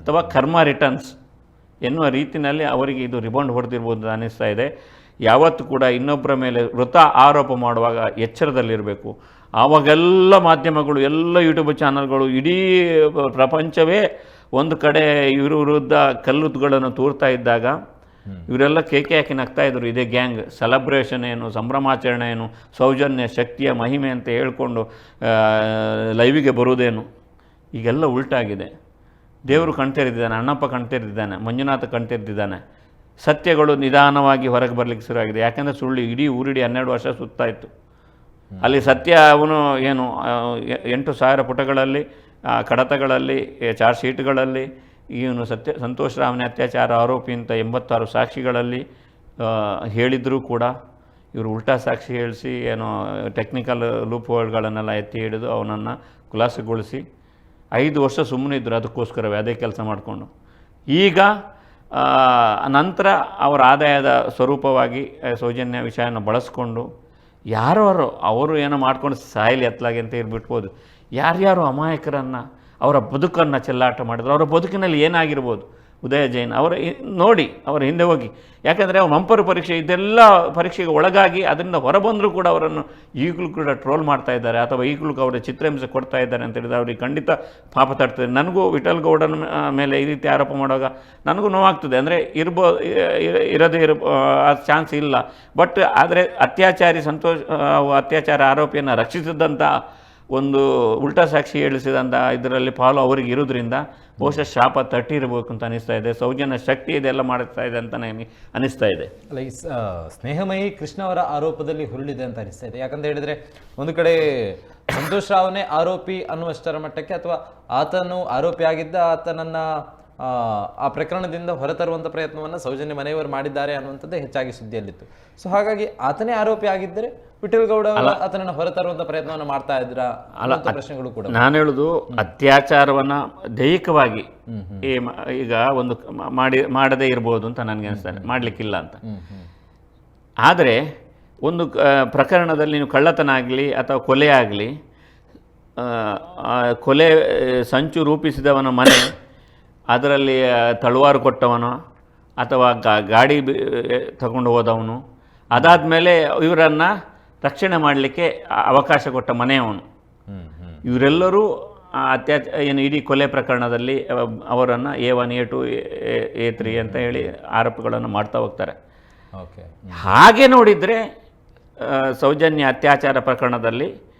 ಅಥವಾ ಕರ್ಮ ರಿಟರ್ನ್ಸ್ ಎನ್ನುವ ರೀತಿಯಲ್ಲಿ ಅವರಿಗೆ ಇದು ರಿಬೌಂಡ್ ಹೊಡೆದಿರ್ಬೋದು ಅನ್ನಿಸ್ತಾ ಇದೆ. ಯಾವತ್ತು ಕೂಡ ಇನ್ನೊಬ್ಬರ ಮೇಲೆ ವೃತ ಆರೋಪ ಮಾಡುವಾಗ ಎಚ್ಚರದಲ್ಲಿರಬೇಕು. ಆವಾಗೆಲ್ಲ ಮಾಧ್ಯಮಗಳು ಎಲ್ಲ ಯೂಟ್ಯೂಬ್ ಚಾನಲ್ಗಳು ಇಡೀ ಪ್ರಪಂಚವೇ ಒಂದು ಕಡೆ ಇವರ ವಿರುದ್ಧ ಕಲ್ಲುಗಳನ್ನು ತೂರ್ತಾ ಇದ್ದಾಗ ಇವರೆಲ್ಲ ಕೇಕೆ ಹಾಕಿ ನಗ್ತಾ ಇದ್ರು ಇದೇ ಗ್ಯಾಂಗ್. ಸೆಲೆಬ್ರೇಷನ್ ಏನು ಸಂಭ್ರಮಾಚರಣೆ ಏನು ಸೌಜನ್ಯ ಶಕ್ತಿಯ ಮಹಿಮೆ ಅಂತ ಹೇಳ್ಕೊಂಡು ಲೈವಿಗೆ ಬರುವುದೇನು? ಈಗೆಲ್ಲ ಉಲ್ಟಾಗಿದೆ. ದೇವರು ಕಣ್ತೆರೆದಿದ್ದಾನೆ ಅಣ್ಣಪ್ಪ ಕಣ್ತೆರೆದಿದ್ದಾನೆ ಮಂಜುನಾಥ ಕಣ್ತೆರೆದಿದ್ದಾನೆ. ಸತ್ಯಗಳು ನಿಧಾನವಾಗಿ ಹೊರಗೆ ಬರಲಿಕ್ಕೆ ಶುರುವಾಗಿದೆ ಯಾಕೆಂದರೆ ಸುಳ್ಳು ಇಡೀ ಊರಿಡಿ ಹನ್ನೆರಡು ವರ್ಷ ಸುತ್ತಾಯಿತು ಅಲ್ಲಿ ಸತ್ಯ ಅವನು ಏನು ಎಂಟು ಸಾವಿರ ಪುಟಗಳಲ್ಲಿ ಕಡತಗಳಲ್ಲಿ ಚಾರ್ಜ್ ಶೀಟ್ಗಳಲ್ಲಿ ಇವನು ಸತ್ಯ, ಸಂತೋಷ್ ರಾಮನ ಅತ್ಯಾಚಾರ ಆರೋಪಿ ಅಂತ ಎಂಬತ್ತಾರು ಸಾಕ್ಷಿಗಳಲ್ಲಿ ಹೇಳಿದರೂ ಕೂಡ ಇವರು ಉಲ್ಟಾ ಸಾಕ್ಷಿ ಹೇಳಿಸಿ, ಏನು ಟೆಕ್ನಿಕಲ್ ಲೂಪ್ ಹೋಲ್ಗಳನ್ನೆಲ್ಲ ಎತ್ತಿ ಹಿಡಿದು ಅವನನ್ನು ಖುಲಾಸೆಗೊಳಿಸಿ, ಐದು ವರ್ಷ ಸುಮ್ಮನೆ ಇದ್ದರು ಅದಕ್ಕೋಸ್ಕರವೇ, ಅದೇ ಕೆಲಸ ಮಾಡಿಕೊಂಡು. ಈಗ ನಂತರ ಅವರ ಆದಾಯದ ಸ್ವರೂಪವಾಗಿ ಸೌಜನ್ಯ ವಿಷಯನ ಬಳಸ್ಕೊಂಡು, ಯಾರು ಅವರು ಏನೋ ಮಾಡ್ಕೊಂಡು ಸಾಯಿಲಿ ಎತ್ತಲಾಗಿ ಅಂತ ಇರ್ಬಿಟ್ಬೋದು ಯಾರ್ಯಾರು ಅಮಾಯಕರನ್ನು, ಅವರ ಬದುಕನ್ನು ಚೆಲ್ಲಾಟ ಮಾಡಿದ್ರು, ಅವರ ಬದುಕಿನಲ್ಲಿ ಏನಾಗಿರ್ಬೋದು? ಉದಯ ಜೈನ್ ಅವರ ನೋಡಿ, ಅವರ ಹಿಂದೆ ಹೋಗಿ. ಯಾಕಂದರೆ ಅವ್ರ ಮಂಪರು ಪರೀಕ್ಷೆ, ಇದೆಲ್ಲ ಪರೀಕ್ಷೆಗೆ ಒಳಗಾಗಿ ಅದರಿಂದ ಹೊರಬಂದರೂ ಕೂಡ ಅವರನ್ನು ಈಗಲೂ ಕೂಡ ಟ್ರೋಲ್ ಮಾಡ್ತಾ ಇದ್ದಾರೆ, ಅಥವಾ ಈಗಲೂ ಅವರ ಚಿತ್ರಹಿಂಸೆ ಕೊಡ್ತಾ ಇದ್ದಾರೆ ಅಂತ ಹೇಳಿದ್ರೆ ಅವ್ರಿಗೆ ಖಂಡಿತ ಪಾಪ ತಡ್ತದೆ ನನಗೂ ವಿಠಲ್ ಗೌಡನ ಮೇಲೆ ಈ ರೀತಿ ಆರೋಪ ಮಾಡುವಾಗ ನನಗೂ ನೋವಾಗ್ತದೆ. ಅಂದರೆ ಇರ್ಬೋ ಇರದೇ ಇರ, ಆ ಚಾನ್ಸ್ ಇಲ್ಲ. ಬಟ್ ಆದರೆ ಅತ್ಯಾಚಾರಿ ಸಂತೋಷ್ ಅತ್ಯಾಚಾರ ಆರೋಪಿಯನ್ನು ರಕ್ಷಿಸಿದಂಥ ಒಂದು ಉಲ್ಟಾ ಸಾಕ್ಷಿ ಹೇಳಿಸಿದಂಥ ಇದರಲ್ಲಿ ಪಾಲು ಅವರಿಗೆ ಇರೋದ್ರಿಂದ ಬಹುಶಃ ಶಾಪ ತಟ್ಟಿರಬೇಕು ಅಂತ ಅನಿಸ್ತಾ ಇದೆ, ಸೌಜನ್ಯ ಶಕ್ತಿ ಇದೆಲ್ಲ ಮಾಡುತ್ತಾ ಇದೆ ಅಂತ ನನಗೆ ಅನಿಸ್ತಾ ಇದೆ. ಅಲ್ಲ, ಈ ಸ್ನೇಹಮಯಿ ಕೃಷ್ಣ ಅವರ ಆರೋಪದಲ್ಲಿ ಹುರುಳಿದೆ ಅಂತ ಅನಿಸ್ತಾ ಇದೆ. ಯಾಕಂತ ಹೇಳಿದ್ರೆ ಒಂದು ಕಡೆ ಸಂತೋಷ್ ರಾವ್ನೇ ಆರೋಪಿ ಅನ್ನುವಷ್ಟರ ಮಟ್ಟಕ್ಕೆ ಅಥವಾ ಆತನು ಆರೋಪಿ ಆಗಿದ್ದ ಆತನನ್ನ ಆ, ಆ ಪ್ರಕರಣದಿಂದ ಹೊರತರುವಂತ ಪ್ರಯತ್ನವನ್ನು ಸೌಜನ್ಯ ಮನೆಯವರು ಮಾಡಿದ್ದಾರೆ ಅನ್ನುವಂಥದ್ದೇ ಹೆಚ್ಚಾಗಿ ಸುದ್ದಿಯಲ್ಲಿತ್ತು. ಸೊ ಹಾಗಾಗಿ ಆತನೇ ಆರೋಪಿ ಆಗಿದ್ದರೆ ವಿಠಲ್ ಗೌಡ ಅವರು ಆತನನ್ನ ಹೊರತರುವಂತ ಪ್ರಯತ್ನವನ್ನ ಮಾಡ್ತಾ ಇದ್ರ ಅಲ್ಲ ಪ್ರಶ್ನೆಗಳು ಕೂಡ ನಾನು ಹೇಳುದು ಅತ್ಯಾಚಾರವನ್ನು ದೈಹಿಕವಾಗಿ ಈಗ ಒಂದು ಮಾಡಿ ಮಾಡದೇ ಇರ್ಬೋದು ಅಂತ ನನಗೆ ಅನಿಸ್ತಾರೆ. ಮಾಡಲಿಕ್ಕಿಲ್ಲ ಅಂತ. ಆದರೆ ಒಂದು ಪ್ರಕರಣದಲ್ಲಿ ನೀವು ಕಳ್ಳತನ ಆಗಲಿ ಅಥವಾ ಕೊಲೆ ಆಗಲಿ ಕೊಲೆ ಸಂಚು ರೂಪಿಸಿದವನ ಮನೆ ಅದರಲ್ಲಿ ತಳುವಾರು ಕೊಟ್ಟವನು ಅಥವಾ ಗಾ- ಗಾಡಿ ತಗೊಂಡು ಹೋದವನು. ಅದಾದಮೇಲೆ ಇವರನ್ನು ರಕ್ಷಣೆ ಮಾಡಲಿಕ್ಕೆ ಅವಕಾಶ ಕೊಟ್ಟ ಮನೆಯವನು. ಇವರೆಲ್ಲರೂ ಅತ್ಯಾಚ ಏನು ಇಡೀ ಕೊಲೆ ಪ್ರಕರಣದಲ್ಲಿ ಅವರನ್ನು A one A two A three ಅಂತ ಹೇಳಿ ಆರೋಪಗಳನ್ನು ಮಾಡ್ತಾ ಹೋಗ್ತಾರೆ. ಓಕೆ. ಹಾಗೆ ನೋಡಿದರೆ ಸೌಜನ್ಯ ಅತ್ಯಾಚಾರ ಪ್ರಕರಣದಲ್ಲಿ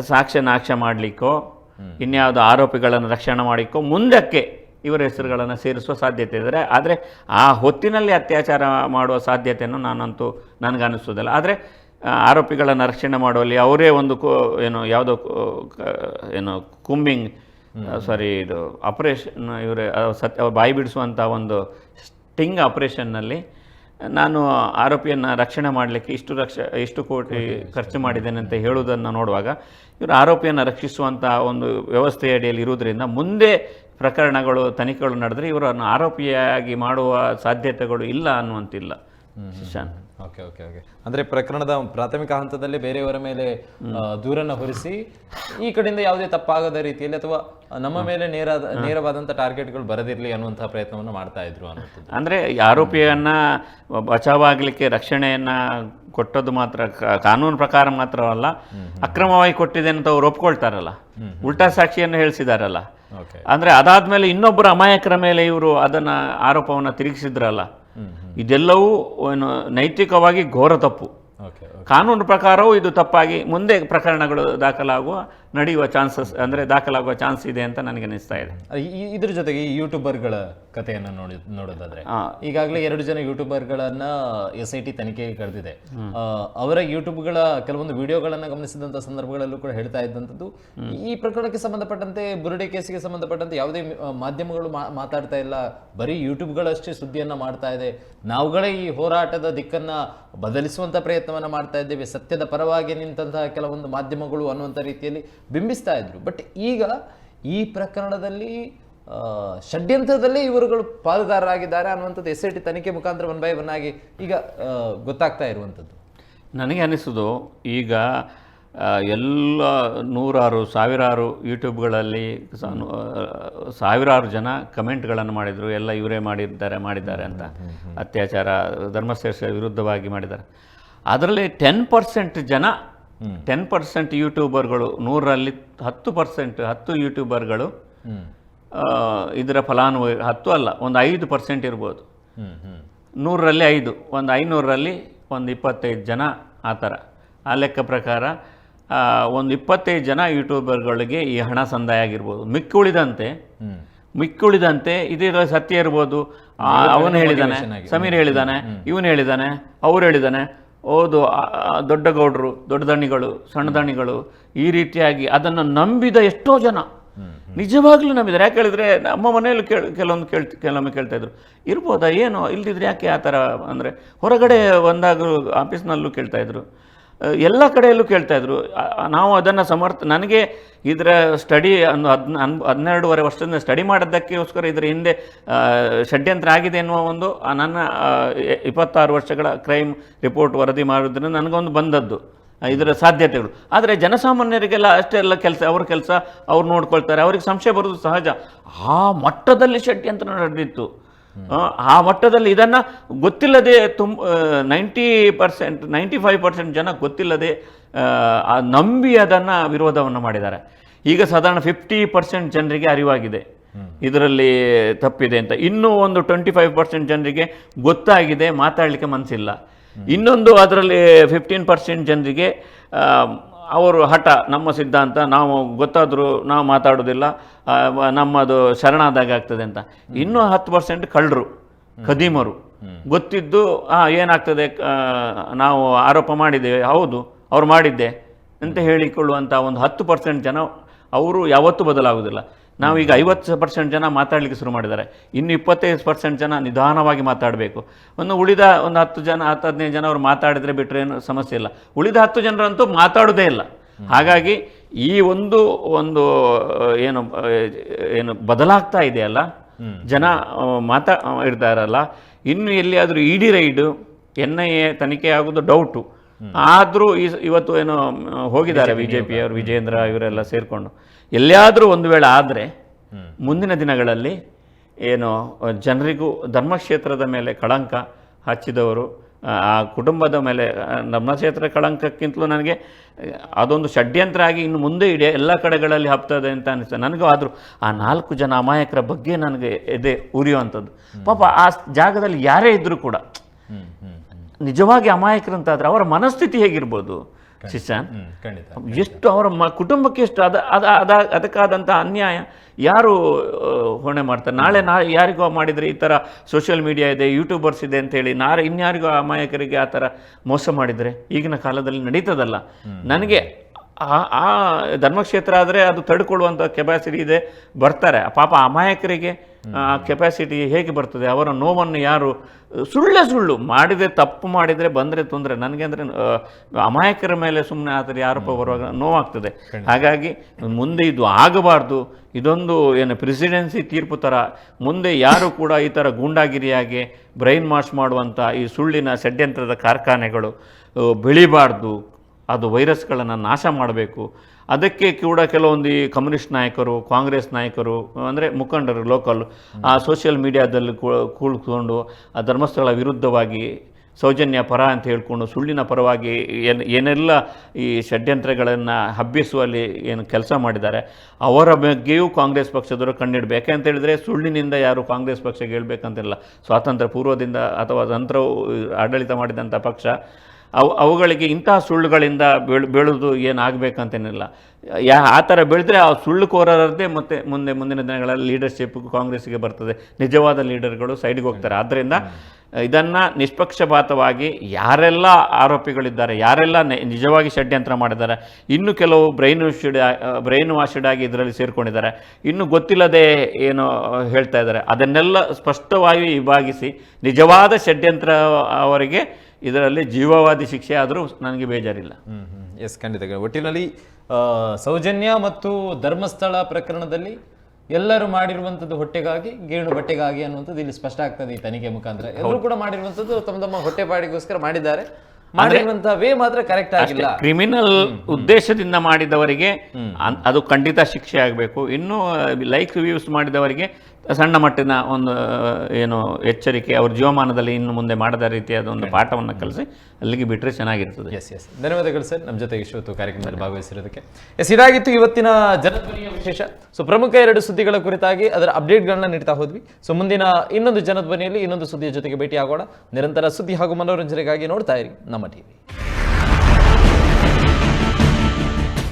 ಸಾಕ್ಷ್ಯ ನಾಶ ಮಾಡಲಿಕ್ಕೋ ಇನ್ಯಾವುದೋ ಆರೋಪಿಗಳನ್ನು ರಕ್ಷಣೆ ಮಾಡಲಿಕ್ಕೋ ಮುಂದಕ್ಕೆ ಇವರ ಹೆಸರುಗಳನ್ನು ಸೇರಿಸುವ ಸಾಧ್ಯತೆ ಇದ್ದಾರೆ ಆದರೆ ಆ ಹೊತ್ತಿನಲ್ಲಿ ಅತ್ಯಾಚಾರ ಮಾಡುವ ಸಾಧ್ಯತೆಯನ್ನು ನಾನಂತೂ ನನಗನ್ನಿಸೋದಿಲ್ಲ ಆದರೆ ಆರೋಪಿಗಳನ್ನು ರಕ್ಷಣೆ ಮಾಡುವಲ್ಲಿ ಅವರೇ ಒಂದು ಕೋ ಏನು ಯಾವುದೋ ಏನು ಕುಂಬಿಂಗ್ ಸಾರಿ ಇದು ಆಪರೇಷನ್ ಇವರೇ ಸತ್ಯ ಬಾಯಿ ಬಿಡಿಸುವಂಥ ಒಂದು ಸ್ಟಿಂಗ್ ಆಪರೇಷನ್ನಲ್ಲಿ ನಾನು ಆರೋಪಿಯನ್ನು ರಕ್ಷಣೆ ಮಾಡಲಿಕ್ಕೆ ಇಷ್ಟು ರಕ್ಷ ಇಷ್ಟು ಕೋಟಿ ಖರ್ಚು ಮಾಡಿದ್ದೇನೆ ಅಂತ ಹೇಳುವುದನ್ನು ನೋಡುವಾಗ ಇವರು ಆರೋಪಿಯನ್ನು ರಕ್ಷಿಸುವಂಥ ಒಂದು ವ್ಯವಸ್ಥೆಯ ಅಡಿಯಲ್ಲಿ ಇರುವುದರಿಂದ ಮುಂದೆ ಪ್ರಕರಣಗಳು ತನಿಖೆಗಳು ನಡೆದರೆ ಇವರನ್ನು ಆರೋಪಿಯಾಗಿ ಮಾಡುವ ಸಾಧ್ಯತೆಗಳು ಇಲ್ಲ ಅನ್ನುವಂತಿಲ್ಲ. Shishant okay okay okay. ಅಂದ್ರೆ ಪ್ರಕರಣದ ಪ್ರಾಥಮಿಕ ಹಂತದಲ್ಲಿ ಬೇರೆಯವರ ಮೇಲೆ ದೂರನ್ನು ಹೊರಿಸಿ ಈ ಕಡೆಯಿಂದ ಯಾವುದೇ ತಪ್ಪಾಗದ ರೀತಿಯಲ್ಲಿ ಅಥವಾ ನಮ್ಮ ಮೇಲೆ ನೇರ ನೇರವಾದಂಥ ಟಾರ್ಗೆಟ್ಗಳು ಬರದಿರಲಿ ಅನ್ನುವಂತಹ ಪ್ರಯತ್ನವನ್ನು ಮಾಡ್ತಾ ಇದ್ರು ಅನ್ನೋದು ಅಂದರೆ ಆರೋಪಿಯನ್ನ ಬಚಾವಾಗಲಿಕ್ಕೆ ರಕ್ಷಣೆಯನ್ನ ಕೊಟ್ಟದ್ದು ಮಾತ್ರ ಕಾನೂನು ಪ್ರಕಾರ ಮಾತ್ರವಲ್ಲ ಅಕ್ರಮವಾಗಿ ಕೊಟ್ಟಿದೆ ಅಂತ ಅವ್ರು ಒಪ್ಕೊಳ್ತಾರಲ್ಲ. ಉಲ್ಟಾ ಸಾಕ್ಷಿಯನ್ನು ಹೇಳಿಸಿದಾರಲ್ಲ. ಅಂದರೆ ಅದಾದಮೇಲೆ ಇನ್ನೊಬ್ಬರ ಅಮಾಯಕರ ಮೇಲೆ ಇವರು ಅದನ್ನು ಆರೋಪವನ್ನು ತಿರುಗಿಸಿದ್ರಲ್ಲ ಇದೆಲ್ಲವೂ ಏನು ನೈತಿಕವಾಗಿ ಘೋರ ತಪ್ಪು. ಕಾನೂನು ಪ್ರಕಾರವೂ ಇದು ತಪ್ಪಾಗಿ ಮುಂದೆ ಪ್ರಕರಣಗಳು ದಾಖಲಾಗುವ ನಡೆಯುವ ಚಾನ್ಸಸ್ ಅಂದರೆ ದಾಖಲಾಗುವ ಚಾನ್ಸ್ ಇದೆ ಅಂತ ನನಗೆ ಅನಿಸ್ತಾ ಇದೆ. ಇದ್ರ ಜೊತೆಗೆ ಈ ಯೂಟ್ಯೂಬರ್ಗಳ ಕಥೆಯನ್ನು ನೋಡಿ ನೋಡೋದಾದ್ರೆ. ಈಗಾಗಲೇ ಎರಡು ಜನ ಯೂಟ್ಯೂಬರ್ಗಳನ್ನ ಎಸ್ ಐ ಟಿ ತನಿಖೆಗೆ ಕರೆದಿದೆ. ಅವರ ಯೂಟ್ಯೂಬ್ಗಳ ಕೆಲವೊಂದು ವಿಡಿಯೋಗಳನ್ನ ಗಮನಿಸಿದಂತ ಸಂದರ್ಭಗಳಲ್ಲೂ ಕೂಡ ಹೇಳ್ತಾ ಇದ್ದಂಥದ್ದು ಈ ಪ್ರಕರಣಕ್ಕೆ ಸಂಬಂಧಪಟ್ಟಂತೆ ಬುರುಡೆ ಕೇಸಿಗೆ ಸಂಬಂಧಪಟ್ಟಂತೆ ಯಾವುದೇ ಮಾಧ್ಯಮಗಳು ಮಾ- ಮಾತಾಡ್ತಾ ಇಲ್ಲ. ಬರೀ ಯೂಟ್ಯೂಬ್ಗಳಷ್ಟೇ ಸುದ್ದಿಯನ್ನ ಮಾಡ್ತಾ ಇದೆ. ನಾವುಗಳೇ ಈ ಹೋರಾಟದ ದಿಕ್ಕನ್ನ ಬದಲಿಸುವಂತ ಪ್ರಯತ್ನವನ್ನ ಮಾಡ್ತಾ ಇದ್ದೇವೆ. ಸತ್ಯದ ಪರವಾಗಿ ನಿಂತಹ ಕೆಲವೊಂದು ಮಾಧ್ಯಮಗಳು ಅನ್ನುವಂಥ ರೀತಿಯಲ್ಲಿ ಬಿಂಬಿಸ್ತಾ ಇದ್ರು. ಬಟ್ ಈಗ ಈ ಪ್ರಕರಣದಲ್ಲಿ ಷಡ್ಯಂತ್ರದಲ್ಲಿ ಇವರುಗಳು ಪಾಲುದಾರರಾಗಿದ್ದಾರೆ ಅನ್ನುವಂಥದ್ದು ಎಸ್ ಐ ಟಿ ತನಿಖೆ ಮುಖಾಂತರ ಒನ್ ಬೈ ಒನ್ ಆಗಿ ಈಗ ಗೊತ್ತಾಗ್ತಾ ಇರುವಂಥದ್ದು. ನನಗೆ ಅನಿಸೋದು ಈಗ ಎಲ್ಲ ನೂರಾರು ಸಾವಿರಾರು ಯೂಟ್ಯೂಬ್ಗಳಲ್ಲಿ ಸಾವಿರಾರು ಜನ ಕಮೆಂಟ್ಗಳನ್ನು ಮಾಡಿದರು. ಎಲ್ಲ ಇವರೇ ಮಾಡಿದ್ದಾರೆ ಮಾಡಿದ್ದಾರೆ ಅಂತ. ಅತ್ಯಾಚಾರ ಧರ್ಮಶ್ರೇಷ್ಠ ವಿರುದ್ಧವಾಗಿ ಮಾಡಿದ್ದಾರೆ. ಅದರಲ್ಲಿ ಟೆನ್ ಪರ್ಸೆಂಟ್ ಜನ ಟೆನ್ ಪರ್ಸೆಂಟ್ ಯೂಟ್ಯೂಬರ್ಗಳು ನೂರರಲ್ಲಿ ಹತ್ತು ಪರ್ಸೆಂಟ್ ಹತ್ತು ಯೂಟ್ಯೂಬರ್ಗಳು ಇದರ ಫಲಾನುಭವಿ ಹತ್ತು ಅಲ್ಲ ಒಂದು ಐದು ಪರ್ಸೆಂಟ್ ಇರ್ಬೋದು. ನೂರರಲ್ಲಿ ಐದು ಒಂದು ಐನೂರರಲ್ಲಿ ಒಂದು ಇಪ್ಪತ್ತೈದು ಜನ ಆ ಥರ. ಆ ಲೆಕ್ಕ ಪ್ರಕಾರ ಆ, ಒಂದು ಇಪ್ಪತ್ತೈದು ಜನ ಯೂಟ್ಯೂಬರ್ಗಳಿಗೆ ಈ ಹಣ ಸಂದಾಯ ಆಗಿರ್ಬೋದು. ಮಿಕ್ಕುಳಿದಂತೆ ಮಿಕ್ಕುಳಿದಂತೆ ಇದೇ ಸತ್ಯ ಇರ್ಬೋದು. ಅವನು ಹೇಳಿದಾನೆ ಸಮೀರ್ ಹೇಳಿದಾನೆ ಇವನು ಹೇಳಿದಾನೆ ಅವ್ರು ಹೇಳಿದ್ದಾನೆ ಆ, ದೊಡ್ಡ ಗೌಡರು ದೊಡ್ಡ ದಣಿಗಳು ಸಣ್ಣ ದಣಿಗಳು ಈ ರೀತಿಯಾಗಿ ಅದನ್ನು ನಂಬಿದ ಎಷ್ಟೋ ಜನ. ನಿಜವಾಗ್ಲೂ ನಂಬಿದ್ದಾರೆ. ಯಾಕೆ ಹೇಳಿದ್ರೆ ನಮ್ಮ ಮನೆಯಲ್ಲಿ ಕೇಳ ಕೆಲವೊಂದು ಕೇಳ್ ಕೆಲವೊಮ್ಮೆ ಕೇಳ್ತಾ ಇದ್ರು. ಇರ್ಬೋದಾ ಏನು ಇಲ್ದಿದ್ರೆ ಯಾಕೆ ಆ ಥರ ಅಂದರೆ ಹೊರಗಡೆ ಒಂದಾಗಲೂ ಆಫೀಸ್ನಲ್ಲೂ ಕೇಳ್ತಾ ಇದ್ರು. ಆ, ಎಲ್ಲ ಕಡೆಯಲ್ಲೂ ಕೇಳ್ತಾ ಇದ್ರು. ನಾವು ಅದನ್ನು ಸಮರ್ಥ, ನನಗೆ ಇದರ ಸ್ಟಡಿ ಒಂದು ಹದ್ ಹನ್ನೆರಡೂವರೆ ವರ್ಷದಿಂದ ಸ್ಟಡಿ ಮಾಡೋದಕ್ಕೋಸ್ಕರ ಇದರ ಹಿಂದೆ ಷಡ್ಯಂತ್ರ ಆಗಿದೆ ಎನ್ನುವ ಒಂದು ನನ್ನ ಇಪ್ಪತ್ತಾರು ವರ್ಷಗಳ ಕ್ರೈಮ್ ರಿಪೋರ್ಟ್ ವರದಿ ಮಾಡೋದ್ರಿಂದ ನನಗೊಂದು ಬಂದದ್ದು ಇದರ ಸಾಧ್ಯತೆಗಳು. ಆದರೆ ಜನಸಾಮಾನ್ಯರಿಗೆಲ್ಲ ಅಷ್ಟೇ ಅಷ್ಟೆಲ್ಲ ಕೆಲಸ, ಅವ್ರ ಕೆಲಸ, ಅವ್ರು ನೋಡ್ಕೊಳ್ತಾರೆ, ಅವ್ರಿಗೆ ಸಂಶಯ ಬರೋದು ಸಹಜ. ಆ ಮಟ್ಟದಲ್ಲಿ ಷಡ್ಯಂತ್ರ ನಡೆದಿತ್ತು. ಆ, ಆ ಮಟ್ಟದಲ್ಲಿ ಇದನ್ನು ಗೊತ್ತಿಲ್ಲದೆ ತುಂಬ ninety percent ninety five percent ಜನ ಗೊತ್ತಿಲ್ಲದೆ ನಂಬಿ ಅದನ್ನು ವಿರೋಧವನ್ನು ಮಾಡಿದ್ದಾರೆ. ಈಗ ಸಾಧಾರಣ ಫಿಫ್ಟಿ ಪರ್ಸೆಂಟ್ ಜನರಿಗೆ ಅರಿವಾಗಿದೆ. ಇದರಲ್ಲಿ ತಪ್ಪಿದೆ ಅಂತ. ಇನ್ನೂ ಒಂದು ಟ್ವೆಂಟಿ ಫೈವ್ ಪರ್ಸೆಂಟ್ ಜನರಿಗೆ ಗೊತ್ತಾಗಿದೆ ಮಾತಾಡಲಿಕ್ಕೆ ಮನಸ್ಸಿಲ್ಲ ಇನ್ನೊಂದು ಅದರಲ್ಲಿ ಫಿಫ್ಟೀನ್ ಪರ್ಸೆಂಟ್ ಜನರಿಗೆ ಅವರು ಹಠ ನಮ್ಮ ಸಿದ್ಧಾಂತ ನಾವು ಗೊತ್ತಾದರೂ ನಾವು ಮಾತಾಡೋದಿಲ್ಲ ನಮ್ಮದು ಶರಣಾದಾಗ ಆಗ್ತದೆ ಅಂತ. ಇನ್ನೂ ಹತ್ತು ಪರ್ಸೆಂಟ್ ಕಳ್ಳರು ಖದೀಮರು. ಗೊತ್ತಿದ್ದು ಆ, ಏನಾಗ್ತದೆ ನಾವು ಆರೋಪ ಮಾಡಿದ್ದೇವೆ ಹೌದು ಅವ್ರು ಮಾಡಿದ್ದೆ ಅಂತ ಹೇಳಿಕೊಳ್ಳುವಂಥ ಒಂದು ಹತ್ತು ಪರ್ಸೆಂಟ್ ಜನ ಅವರು ಯಾವತ್ತೂ ಬದಲಾಗುವುದಿಲ್ಲ. ನಾವೀಗ ಐವತ್ತು ಪರ್ಸೆಂಟ್ ಜನ ಮಾತಾಡಲಿಕ್ಕೆ ಶುರು ಮಾಡಿದ್ದಾರೆ. ಇನ್ನು ಇಪ್ಪತ್ತೈದು ಪರ್ಸೆಂಟ್ ಜನ ನಿಧಾನವಾಗಿ ಮಾತಾಡಬೇಕು. ಒಂದು ಉಳಿದ ಒಂದು ಹತ್ತು ಜನ, ಹತ್ತು ಹದಿನೈದು ಜನ ಅವರು ಮಾತಾಡಿದರೆ ಬಿಟ್ಟರೆ ಏನು ಸಮಸ್ಯೆ ಇಲ್ಲ. ಉಳಿದ ಹತ್ತು ಜನರಂತೂ ಮಾತಾಡೋದೇ ಇಲ್ಲ. ಹಾಗಾಗಿ ಈ ಒಂದು ಒಂದು, ಏನು ಏನು ಬದಲಾಗ್ತಾ ಇದೆಯಲ್ಲ ಜನ ಮಾತಾ ಇರ್ತಾ ಇರ್ತಾರಲ್ಲ ಇನ್ನು ಎಲ್ಲಿಯಾದರೂ ED raid, N I A ತನಿಖೆ ಆಗೋದು ಡೌಟು ಆದರೂ ಇವತ್ತು ಏನು ಹೋಗಿದ್ದಾರೆ ಬಿ ಜೆ ಪಿಯವರು ವಿಜೇಂದ್ರ ಇವರೆಲ್ಲ ಸೇರಿಕೊಂಡು. ಎಲ್ಲಿಯಾದರೂ ಒಂದು ವೇಳೆ ಆದರೆ ಮುಂದಿನ ದಿನಗಳಲ್ಲಿ ಏನು ಜನರಿಗೂ ಧರ್ಮಕ್ಷೇತ್ರದ ಮೇಲೆ ಕಳಂಕ ಹಚ್ಚಿದವರು ಆ ಕುಟುಂಬದ ಮೇಲೆ ನಮ್ಮ ಧರ್ಮಕ್ಷೇತ್ರ ಕಳಂಕಕ್ಕಿಂತಲೂ ನನಗೆ ಅದೊಂದು ಷಡ್ಯಂತ್ರ ಆಗಿ ಇನ್ನು ಮುಂದೆ ಇಡೀ ಎಲ್ಲ ಕಡೆಗಳಲ್ಲಿ ಹಬ್ತದೆ ಅಂತ ಅನಿಸ್ತದೆ ನನಗೂ ಆದರೂ ಆ ನಾಲ್ಕು ಜನ ಅಮಾಯಕರ ಬಗ್ಗೆ ನನಗೆ ಎದೆ ಉರಿಯುವಂಥದ್ದು. ಪಾಪ ಆ ಜಾಗದಲ್ಲಿ ಯಾರೇ ಇದ್ದರೂ ಕೂಡ ನಿಜವಾಗಿ ಅಮಾಯಕರಂತಾದ್ರೆ ಅವರ ಮನಸ್ಥಿತಿ ಹೇಗಿರ್ಬೋದು? ಶಿಶಾನ್ ಎಷ್ಟು ಅವರ ಮ ಕುಟುಂಬಕ್ಕೆ ಎಷ್ಟು ಅದ ಅದ ಅದ ಅದಕ್ಕಾದಂಥ ಅನ್ಯಾಯ ಯಾರು ಹೊಣೆ ಮಾಡ್ತಾರೆ? ನಾಳೆ ನಾ ಯಾರಿಗೋ ಮಾಡಿದರೆ ಈ ಥರ ಸೋಷಿಯಲ್ ಮೀಡಿಯಾ ಇದೆ ಯೂಟ್ಯೂಬರ್ಸ್ ಇದೆ ಅಂತೇಳಿ ನಾರು ಇನ್ಯಾರಿಗೋ ಅಮಾಯಕರಿಗೆ ಆ ಥರ ಮೋಸ ಮಾಡಿದರೆ ಈಗಿನ ಕಾಲದಲ್ಲಿ ನಡೀತದಲ್ಲ? ನನಗೆ ಆ ಆ ಧರ್ಮಕ್ಷೇತ್ರ ಆದರೆ ಅದು ತಡ್ಕೊಳ್ಳುವಂಥ ಕೆಪಾಸಿಟಿ ಇದೆ. ಬರ್ತಾರೆ. ಪಾಪ ಅಮಾಯಕರಿಗೆ ಆ ಕೆಪಾಸಿಟಿ ಹೇಗೆ ಬರ್ತದೆ? ಅವರ ನೋವನ್ನು ಯಾರು ಸುಳ್ಳೆ ಸುಳ್ಳು ಮಾಡಿದರೆ ತಪ್ಪು ಮಾಡಿದರೆ ಬಂದರೆ ತೊಂದರೆ. ನನಗೆ ಅಂದರೆ ಅಮಾಯಕರ ಮೇಲೆ ಸುಮ್ಮನೆ ಆ ಥರ ಆರೋಪ ಬರುವಾಗ ನೋವಾಗ್ತದೆ. ಹಾಗಾಗಿ ಮುಂದೆ ಇದು ಆಗಬಾರ್ದು. ಇದೊಂದು ಏನು ಪ್ರೆಸಿಡೆನ್ಸಿ ತೀರ್ಪು ಥರ. ಮುಂದೆ ಯಾರು ಕೂಡ ಈ ಥರ ಗೂಂಡಾಗಿರಿಯಾಗಿ ಬ್ರೈನ್ ವಾಶ್ ಮಾಡುವಂಥ ಈ ಸುಳ್ಳಿನ ಷಡ್ಯಂತ್ರದ ಕಾರ್ಖಾನೆಗಳು ಬೆಳಿಬಾರ್ದು. ಅದು ವೈರಸ್ಗಳನ್ನು ನಾಶ ಮಾಡಬೇಕು. ಅದಕ್ಕೆ ಕೂಡ ಕೆಲವೊಂದು ಈ ಕಮ್ಯುನಿಸ್ಟ್ ನಾಯಕರು, ಕಾಂಗ್ರೆಸ್ ನಾಯಕರು, ಅಂದರೆ ಮುಖಂಡರು ಲೋಕಲ್ ಆ ಸೋಷಿಯಲ್ ಮೀಡಿಯಾದಲ್ಲಿ ಕೂಳ್ಕೊಂಡು ಆ ಧರ್ಮಸ್ಥಳ ವಿರುದ್ಧವಾಗಿ ಸೌಜನ್ಯ ಪರ ಅಂತ ಹೇಳ್ಕೊಂಡು ಸುಳ್ಳಿನ ಪರವಾಗಿ ಏನು, ಏನೆಲ್ಲ ಈ ಷಡ್ಯಂತ್ರಗಳನ್ನು ಹಬ್ಬಿಸುವಲ್ಲಿ ಏನು ಕೆಲಸ ಮಾಡಿದ್ದಾರೆ, ಅವರ ಬಗ್ಗೆಯೂ ಕಾಂಗ್ರೆಸ್ ಪಕ್ಷದವರು ಕಣ್ಣಿಡಬೇಕು. ಯಾಕೆ ಅಂತ ಹೇಳಿದ್ರೆ ಸುಳ್ಳಿನಿಂದ ಯಾರು ಕಾಂಗ್ರೆಸ್ ಪಕ್ಷಕ್ಕೆ ಹೇಳ್ಬೇಕಂತಿಲ್ಲ. ಸ್ವಾತಂತ್ರ್ಯ ಪೂರ್ವದಿಂದ ಅಥವಾ ನಂತರವೂ ಆಡಳಿತ ಮಾಡಿದಂಥ ಪಕ್ಷ ಅವು ಅವುಗಳಿಗೆ ಇಂತಹ ಸುಳ್ಳುಗಳಿಂದ ಬೆಳ್ ಬೆಳೆದು ಏನಾಗಬೇಕಂತೇನಿಲ್ಲ. ಯಾ ಆ ಥರ ಬೆಳೆದ್ರೆ ಆ ಸುಳ್ಳುಕೋರರದ್ದೇ ಮತ್ತೆ ಮುಂದೆ ಮುಂದಿನ ದಿನಗಳಲ್ಲಿ ಲೀಡರ್ಶಿಪ್ ಕಾಂಗ್ರೆಸ್ಗೆ ಬರ್ತದೆ. ನಿಜವಾದ ಲೀಡರ್ಗಳು ಸೈಡ್ಗೆ ಹೋಗ್ತಾರೆ. ಆದ್ದರಿಂದ ಇದನ್ನು ನಿಷ್ಪಕ್ಷಪಾತವಾಗಿ ಯಾರೆಲ್ಲ ಆರೋಪಿಗಳಿದ್ದಾರೆ, ಯಾರೆಲ್ಲ ನಿಜವಾಗಿ ಷಡ್ಯಂತ್ರ ಮಾಡಿದ್ದಾರೆ, ಇನ್ನು ಕೆಲವು ಬ್ರೈನ್ ವಾಶ್ಡ್ ಬ್ರೈನ್ ವಾಶ್ಡ್ ಆಗಿ ಇದರಲ್ಲಿ ಸೇರಿಕೊಂಡಿದ್ದಾರೆ. ಇನ್ನು ಗೊತ್ತಿಲ್ಲದೆ ಏನು ಹೇಳ್ತಾ ಇದ್ದಾರೆ. ಅದನ್ನೆಲ್ಲ ಸ್ಪಷ್ಟವಾಗಿ ವಿಭಾಗಿಸಿ ನಿಜವಾದ ಷಡ್ಯಂತ್ರ ಅವರಿಗೆ ಇದರಲ್ಲಿ ಜೀವವಾದಿ ಶಿಕ್ಷೆ ಆದರೂ ನನಗೆ ಬೇಜಾರಿಲ್ಲ. ಹ್ಮ್ ಹ್ಮ್. ಎಸ್ ಖಂಡಿತ ಒಟ್ಟಿನಲ್ಲಿ ಸೌಜನ್ಯ ಮತ್ತು ಧರ್ಮಸ್ಥಳ ಪ್ರಕರಣದಲ್ಲಿ ಎಲ್ಲರೂ ಮಾಡಿರುವಂಥದ್ದು ಹೊಟ್ಟೆಗಾಗಿ ಗೇಣು ಬಟ್ಟೆಗಾಗಿ ಅನ್ನುವಂಥದ್ದು ಇಲ್ಲಿ ಸ್ಪಷ್ಟ ಆಗ್ತದೆ ಈ ತನಿಖೆ ಮುಖಾಂತರ. ಎಲ್ಲರೂ ಕೂಡ ಮಾಡಿರುವಂಥದ್ದು ತಮ್ಮ ತಮ್ಮ ಹೊಟ್ಟೆಪಾಡಿಗೋಸ್ಕರ ಮಾಡಿದ್ದಾರೆ. ಮಾಡಿರುವಂತಹ ವೇ ಮಾತ್ರ ಕರೆಕ್ಟ್ ಆಗಿಲ್ಲ. ಕ್ರಿಮಿನಲ್ ಉದ್ದೇಶದಿಂದ ಮಾಡಿದವರಿಗೆ ಅದು ಖಂಡಿತ ಶಿಕ್ಷೆ ಆಗಬೇಕು. ಇನ್ನು ಲೈಕ್ ವ್ಯೂಸ್ ಮಾಡಿದವರಿಗೆ ಸಣ್ಣ ಮಟ್ಟಿನ ಒಂದು ಏನು ಎಚ್ಚರಿಕೆ ಅವ್ರ ಜೀವಮಾನದಲ್ಲಿ ಇನ್ನು ಮುಂದೆ ಮಾಡದ ರೀತಿಯಾದ ಒಂದು ಪಾಠವನ್ನು ಕಲಿಸಿ ಅಲ್ಲಿಗೆ ಬಿಟ್ಟರೆ ಚೆನ್ನಾಗಿರ್ತದೆ. ಎಸ್ ಎಸ್ ಧನ್ಯವಾದಗಳು ಸರ್. ನಮ್ಮ ಜೊತೆ ಇಷ್ಟೊತ್ತು ಕಾರ್ಯಕ್ರಮದಲ್ಲಿ ಭಾಗವಹಿಸಿರೋದಕ್ಕೆ. ಎಸ್ ಇದಾಗಿತ್ತು ಇವತ್ತಿನ ಜನಧ್ವನಿಯ ವಿಶೇಷ. ಸೊ ಪ್ರಮುಖ ಎರಡು ಸುದ್ದಿಗಳ ಕುರಿತಾಗಿ ಅದರ ಅಪ್ಡೇಟ್ಗಳನ್ನ ನೀಡ್ತಾ ಹೋದ್ವಿ. ಸೊ ಮುಂದಿನ ಇನ್ನೊಂದು ಜನಧ್ವನಿಯಲ್ಲಿ ಇನ್ನೊಂದು ಸುದ್ದಿಯ ಜೊತೆಗೆ ಭೇಟಿ ಆಗೋಣ ನಿರಂತರ ಸುದ್ದಿ ಹಾಗೂ ಮನೋರಂಜನೆಗಾಗಿ ನೋಡ್ತಾ ಇರಿ ನಮ್ಮ ಟಿವಿ